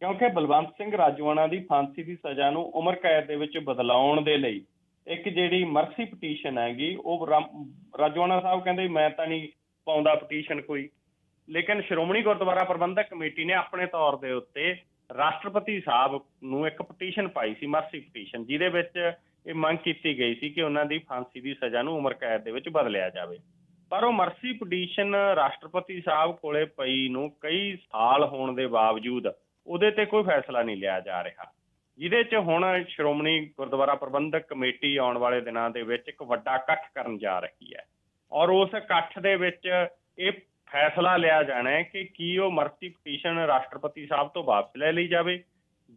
ਕਿਉਂਕਿ ਬਲਵੰਤ ਸਿੰਘ ਰਾਜਵਾਨਾ ਦੀ ਫਾਂਸੀ ਦੀ ਸਜ਼ਾ ਨੂੰ ਉਮਰ ਕੈਦ ਦੇ ਵਿੱਚ ਬਦਲਾਉਣ ਦੇ ਲਈ ਇੱਕ ਜਿਹੜੀ ਮਰਸੀ ਪਟੀਸ਼ਨ ਹੈਗੀ, ਉਹ ਰਾਮ- ਰਾਜਵਾਨਾ ਸਾਹਿਬ ਕਹਿੰਦੇ, ਮੈਂ ਤਾਂ ਨਹੀਂ ਪਾਉਂਦਾ ਪਟੀਸ਼ਨ ਕੋਈ। ਲੇਕਿਨ ਸ਼੍ਰੋਮਣੀ ਗੁਰਦੁਆਰਾ ਪ੍ਰਬੰਧਕ ਕਮੇਟੀ ਨੇ ਆਪਣੇ ਤੌਰ ਦੇ ਉੱਤੇ ਰਾਸ਼ਟਰਪਤੀ ਸਾਹਿਬ ਨੂੰ ਇੱਕ ਪਟੀਸ਼ਨ ਪਾਈ ਸੀ ਮਰਸੀ ਪਟੀਸ਼ਨ ਜਿਹਦੇ ਵਿੱਚ ਇਹ ਮੰਗ ਕੀਤੀ ਗਈ ਸੀ ਕਿ ਉਹਨਾਂ ਦੀ ਫਾਂਸੀ ਦੀ ਸਜ਼ਾ ਨੂੰ ਉਮਰ ਕੈਦ ਦੇ ਵਿੱਚ ਬਦਲਿਆ ਜਾਵੇ। ਪਰ ਉਹ ਮਰਸੀ ਪਟੀਸ਼ਨ ਰਾਸ਼ਟਰਪਤੀ ਸਾਹਿਬ ਕੋਲੇ ਪਈ ਨੂੰ ਕਈ ਸਾਲ ਹੋਣ ਦੇ ਬਾਵਜੂਦ ਉਹਦੇ ਤੇ ਕੋਈ ਫੈਸਲਾ ਨਹੀਂ ਲਿਆ ਜਾ ਰਿਹਾ। ਜਿਹਦੇ 'ਚ ਹੁਣ ਸ਼੍ਰੋਮਣੀ ਗੁਰਦੁਆਰਾ ਪ੍ਰਬੰਧਕ ਕਮੇਟੀ ਆਉਣ ਵਾਲੇ ਦਿਨਾਂ ਦੇ ਵਿੱਚ ਇੱਕ ਵੱਡਾ ਇਕੱਠ ਕਰਨ ਜਾ ਰਹੀ ਹੈ। ਔਰ ਉਸ ਇਕੱਠ ਦੇ ਵਿੱਚ ਇਹ ਫੈਸਲਾ ਲਿਆ ਜਾਣਾ ਹੈ ਕਿ ਕੀ ਉਹ ਮਰਸੀ ਪਟੀਸ਼ਨ ਰਾਸ਼ਟਰਪਤੀ ਸਾਹਿਬ ਤੋਂ ਵਾਪਸ ਲੈ ਲਈ ਜਾਵੇ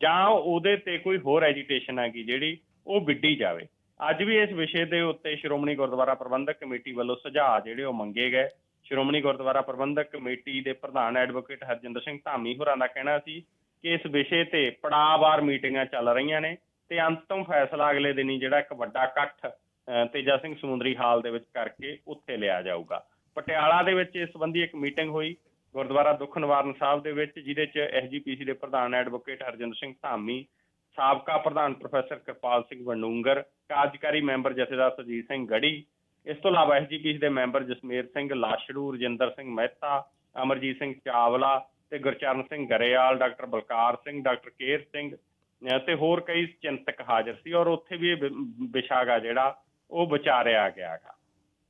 ਜਾਂ ਉਹਦੇ ਤੇ ਕੋਈ ਹੋਰ ਐਜੀਟੇਸ਼ਨ ਹੈਗੀ ਜਿਹੜੀ ਉਹ ਵਿੱਢੀ ਜਾਵੇ। ਅੱਜ ਵੀ ਇਸ ਵਿਸ਼ੇ ਦੇ ਉੱਤੇ ਸ਼੍ਰੋਮਣੀ ਗੁਰਦੁਆਰਾ ਪ੍ਰਬੰਧਕ ਕਮੇਟੀ ਵੱਲੋਂ ਸੁਝਾਅ ਜਿਹੜੇ ਉਹ ਮੰਗੇ ਗਏ। ਸ਼੍ਰੋਮਣੀ ਗੁਰਦੁਆਰਾ ਪ੍ਰਬੰਧਕ ਕਮੇਟੀ ਦੇ ਪ੍ਰਧਾਨ ਐਡਵੋਕੇਟ ਹਰਜਿੰਦਰ ਸਿੰਘ ਧਾਮੀ ਹੋਰਾਂ ਦਾ ਕਹਿਣਾ ਸੀ ਕਿ ਇਸ ਵਿਸ਼ੇ ਤੇ ਪੜਾਅਵਾਰ ਮੀਟਿੰਗਾਂ ਚੱਲ ਰਹੀਆਂ ਨੇ ਤੇ ਅੰਤਮ ਫੈਸਲਾ ਅਗਲੇ ਦਿਨੀ ਜਿਹੜਾ ਇੱਕ ਵੱਡਾ ਇਕੱਠ ਤੇਜਾ ਸਿੰਘ ਸਮੁੰਦਰੀ ਹਾਲ ਦੇ ਵਿੱਚ ਕਰਕੇ ਉੱਥੇ ਲਿਆ ਜਾਊਗਾ। ਪਟਿਆਲਾ ਦੇ ਵਿੱਚ ਇਸ ਸੰਬੰਧੀ ਇੱਕ ਮੀਟਿੰਗ ਹੋਈ ਗੁਰਦੁਆਰਾ ਦੁੱਖ ਨਿਵਾਰਨ ਸਾਹਿਬ ਦੇ ਵਿੱਚ, ਜਿਹਦੇ 'ਚ ਐਸਜੀਪੀਸੀ ਦੇ ਪ੍ਰਧਾਨ ਐਡਵੋਕੇਟ ਹਰਜਿੰਦਰ ਸਿੰਘ ਧਾਮੀ, ਸਾਬਕਾ ਪ੍ਰਧਾਨ ਪ੍ਰੋਫੈਸਰ ਕਿਰਪਾਲ ਸਿੰਘ ਵੰਡੂੰਗਰ ਕਾਰਜਕਾਰੀ ਮੈਂਬਰ ਜਥੇਦਾਰ ਸੁਰਜੀਤ ਸਿੰਘ ਗੜੀ, ਇਸ ਤੋਂ ਇਲਾਵਾ ਐਸਜੀਪੀਸੀ ਦੇ ਮੈਂਬਰ ਜਸਮੇਰ ਸਿੰਘ ਲਾਸ਼ੜੂ ਰਜਿੰਦਰ ਸਿੰਘ ਮਹਿਤਾ, ਅਮਰਜੀਤ ਸਿੰਘ ਚਾਵਲਾ ਤੇ ਗੁਰਚਰਨ ਸਿੰਘ ਗਰੇਵਾਲ, ਡਾਕਟਰ ਬਲਕਾਰ ਸਿੰਘ, ਡਾਕਟਰ ਕੇਰ ਸਿੰਘ, ਅਹ ਤੇ ਹੋਰ ਕਈ ਚਿੰਤਕ ਹਾਜ਼ਰ ਸੀ ਔਰ ਉੱਥੇ ਵੀ ਇਹ ਵਿ- ਵਿਸ਼ਾ ਗਾ ਜਿਹੜਾ, ਉਹ ਵਿਚਾਰਿਆ ਗਿਆ ਗਾ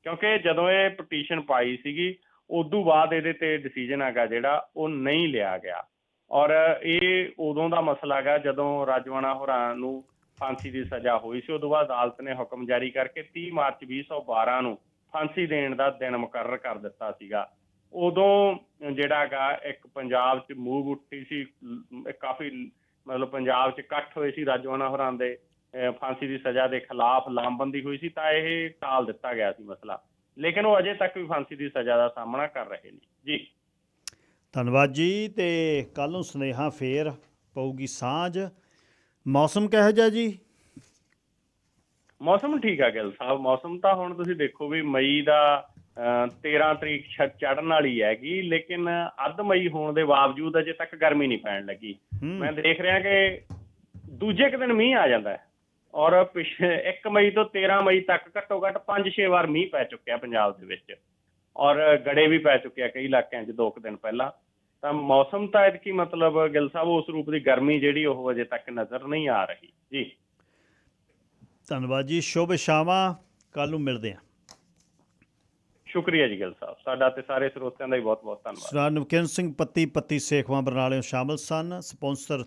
ਕਿਉਂਕਿ ਜਦੋਂ ਇਹ ਪਟੀਸ਼ਨ ਪਾਈ ਸੀਗੀ, ਉਦੋਂ ਬਾਅਦ ਇਹਦੇ ਤੇ ਡਿਸੀਜਨ ਹੈਗਾ ਜਿਹੜਾ, ਉਹ ਨਹੀਂ ਲਿਆ ਗਿਆ। ਔਰ ਇਹ ਉਦੋਂ ਦਾ ਮਸਲਾ ਹੈਗਾ, ਜਦੋਂ ਰਾਜਵਾਨਾ ਹੋਰਾਂ ਨੂੰ ਫਾਂਸੀ ਦੀ ਸਜ਼ਾ ਹੋਈ ਸੀ, ਉਦੋਂ ਬਾਅਦ ਅਦਾਲਤ ਨੇ ਹੁਕਮ ਜਾਰੀ ਕਰਕੇ 30 ਮਾਰਚ 2012 ਨੂੰ ਫਾਂਸੀ ਦੇਣ ਦਾ ਦਿਨ ਮੁਕਰਰ ਕਰ ਦਿੱਤਾ ਸੀਗਾ। ਉਦੋਂ ਜਿਹੜਾ ਹੈਗਾ, ਇੱਕ ਪੰਜਾਬ 'ਚ ਮੂਵ ਉੱਠੀ ਸੀ ਕਾਫੀ ਮਤਲਬ ਪੰਜਾਬ 'ਚ ਇਕੱਠ ਹੋਏ ਸੀ ਰਾਜਵਾਨਾ ਹੋਰਾਂ ਦੇ। ਫਾਂਸੀ ਦੀ ਸਜ਼ਾ ਦੇ ਖਿਲਾਫ ਲਾਮਬੰਦੀ ਹੋਈ ਸੀ ਤਾਂ ਇਹ ਟਾਲ ਦਿੱਤਾ ਗਿਆ ਸੀ ਮਸਲਾ। ਲੇਕਿਨ ਉਹ ਅਜੇ ਤੱਕ ਵੀ ਫਾਂਸੀ ਦੀ ਸਜ਼ਾ ਦਾ ਸਾਹਮਣਾ ਕਰ ਰਹੇ ਨੇ। ਜੀ। ਧੰਨਵਾਦ ਜੀ ਤੇ ਕੱਲ ਨੂੰ ਸੁਨੇਹਾ ਫੇਰ ਪਊਗੀ ਸਾਂਝ। ਮੌਸਮ ਕਿਹੋ ਜਿਹਾ ਜੀ? ਮੌਸਮ ਠੀਕ ਆ ਗਿੱਲ ਸਾਹਿਬ। ਮੌਸਮ ਤਾਂ ਹੁਣ ਤੁਸੀਂ ਦੇਖੋ ਵੀ ਮਈ ਦਾ ਅਹ, 13 ਤਰੀਕ ਚੜਨ ਵਾਲੀ ਹੈਗੀ ਲੇਕਿਨ ਅੱਧ ਮਈ ਹੋਣ ਦੇ ਬਾਵਜੂਦ ਅਜੇ ਤੱਕ ਗਰਮੀ ਨਹੀਂ ਪੈਣ ਲੱਗੀ। ਮੈਂ ਦੇਖ ਰਿਹਾ ਕਿ ਦੂਜੇ ਕੁ ਦਿਨ ਮੀਂਹ ਆ ਜਾਂਦਾ ਹੈ। ਔਰ ਪਿਛੇ 1 ਮਈ ਤੋਂ 13 ਮਈ ਤੱਕ ਘੱਟੋ ਘੱਟ 5-6 ਵਾਰ ਮੀਂਹ ਪੈ ਚੁੱਕਿਆ ਪੰਜਾਬ ਦੇ ਵਿੱਚ ਔਰ ਗੜੇ ਵੀ ਪੈ ਚੁੱਕਿਆ ਕਈ ਇਲਾਕਿਆਂ 'ਚ ਦੋ ਕੁ ਦਿਨ ਪਹਿਲਾਂ। ਤਾਂ ਮੌਸਮ ਤਾਂ ਐਤਕੀ ਮਤਲਬ ਗਿੱਲ ਸਾਹਿਬ ਉਸ ਰੂਪ ਦੀ ਗਰਮੀ ਜਿਹੜੀ ਉਹ ਅਜੇ ਤੱਕ ਨਜ਼ਰ ਨਹੀਂ ਆ ਰਹੀ। ਜੀ। ਧੰਨਵਾਦ ਜੀ। ਸ਼ੁਭ ਸ਼ਾਮਾਂ। ਕੱਲ ਨੂੰ ਮਿਲਦੇ ਹਾਂ। ਸ਼ੁਕਰੀਆ ਜੀ ਗਿੱਲ ਸਾਹਿਬ। ਸਾਡਾ ਤੇ ਸਾਰੇ ਸਰੋਤਿਆਂ ਦਾ ਹੀ ਬਹੁਤ ਬਹੁਤ ਧੰਨਵਾਦ ਨਵਕਿਰਨ ਸਿੰਘ ਪੱਤੀ ਪੱਤੀ ਸੇਖਵਾਂ ਬਰਨਾਲਿਓਂ ਸ਼ਾਮਲ ਸਨ। ਸਪਾਂਸਰ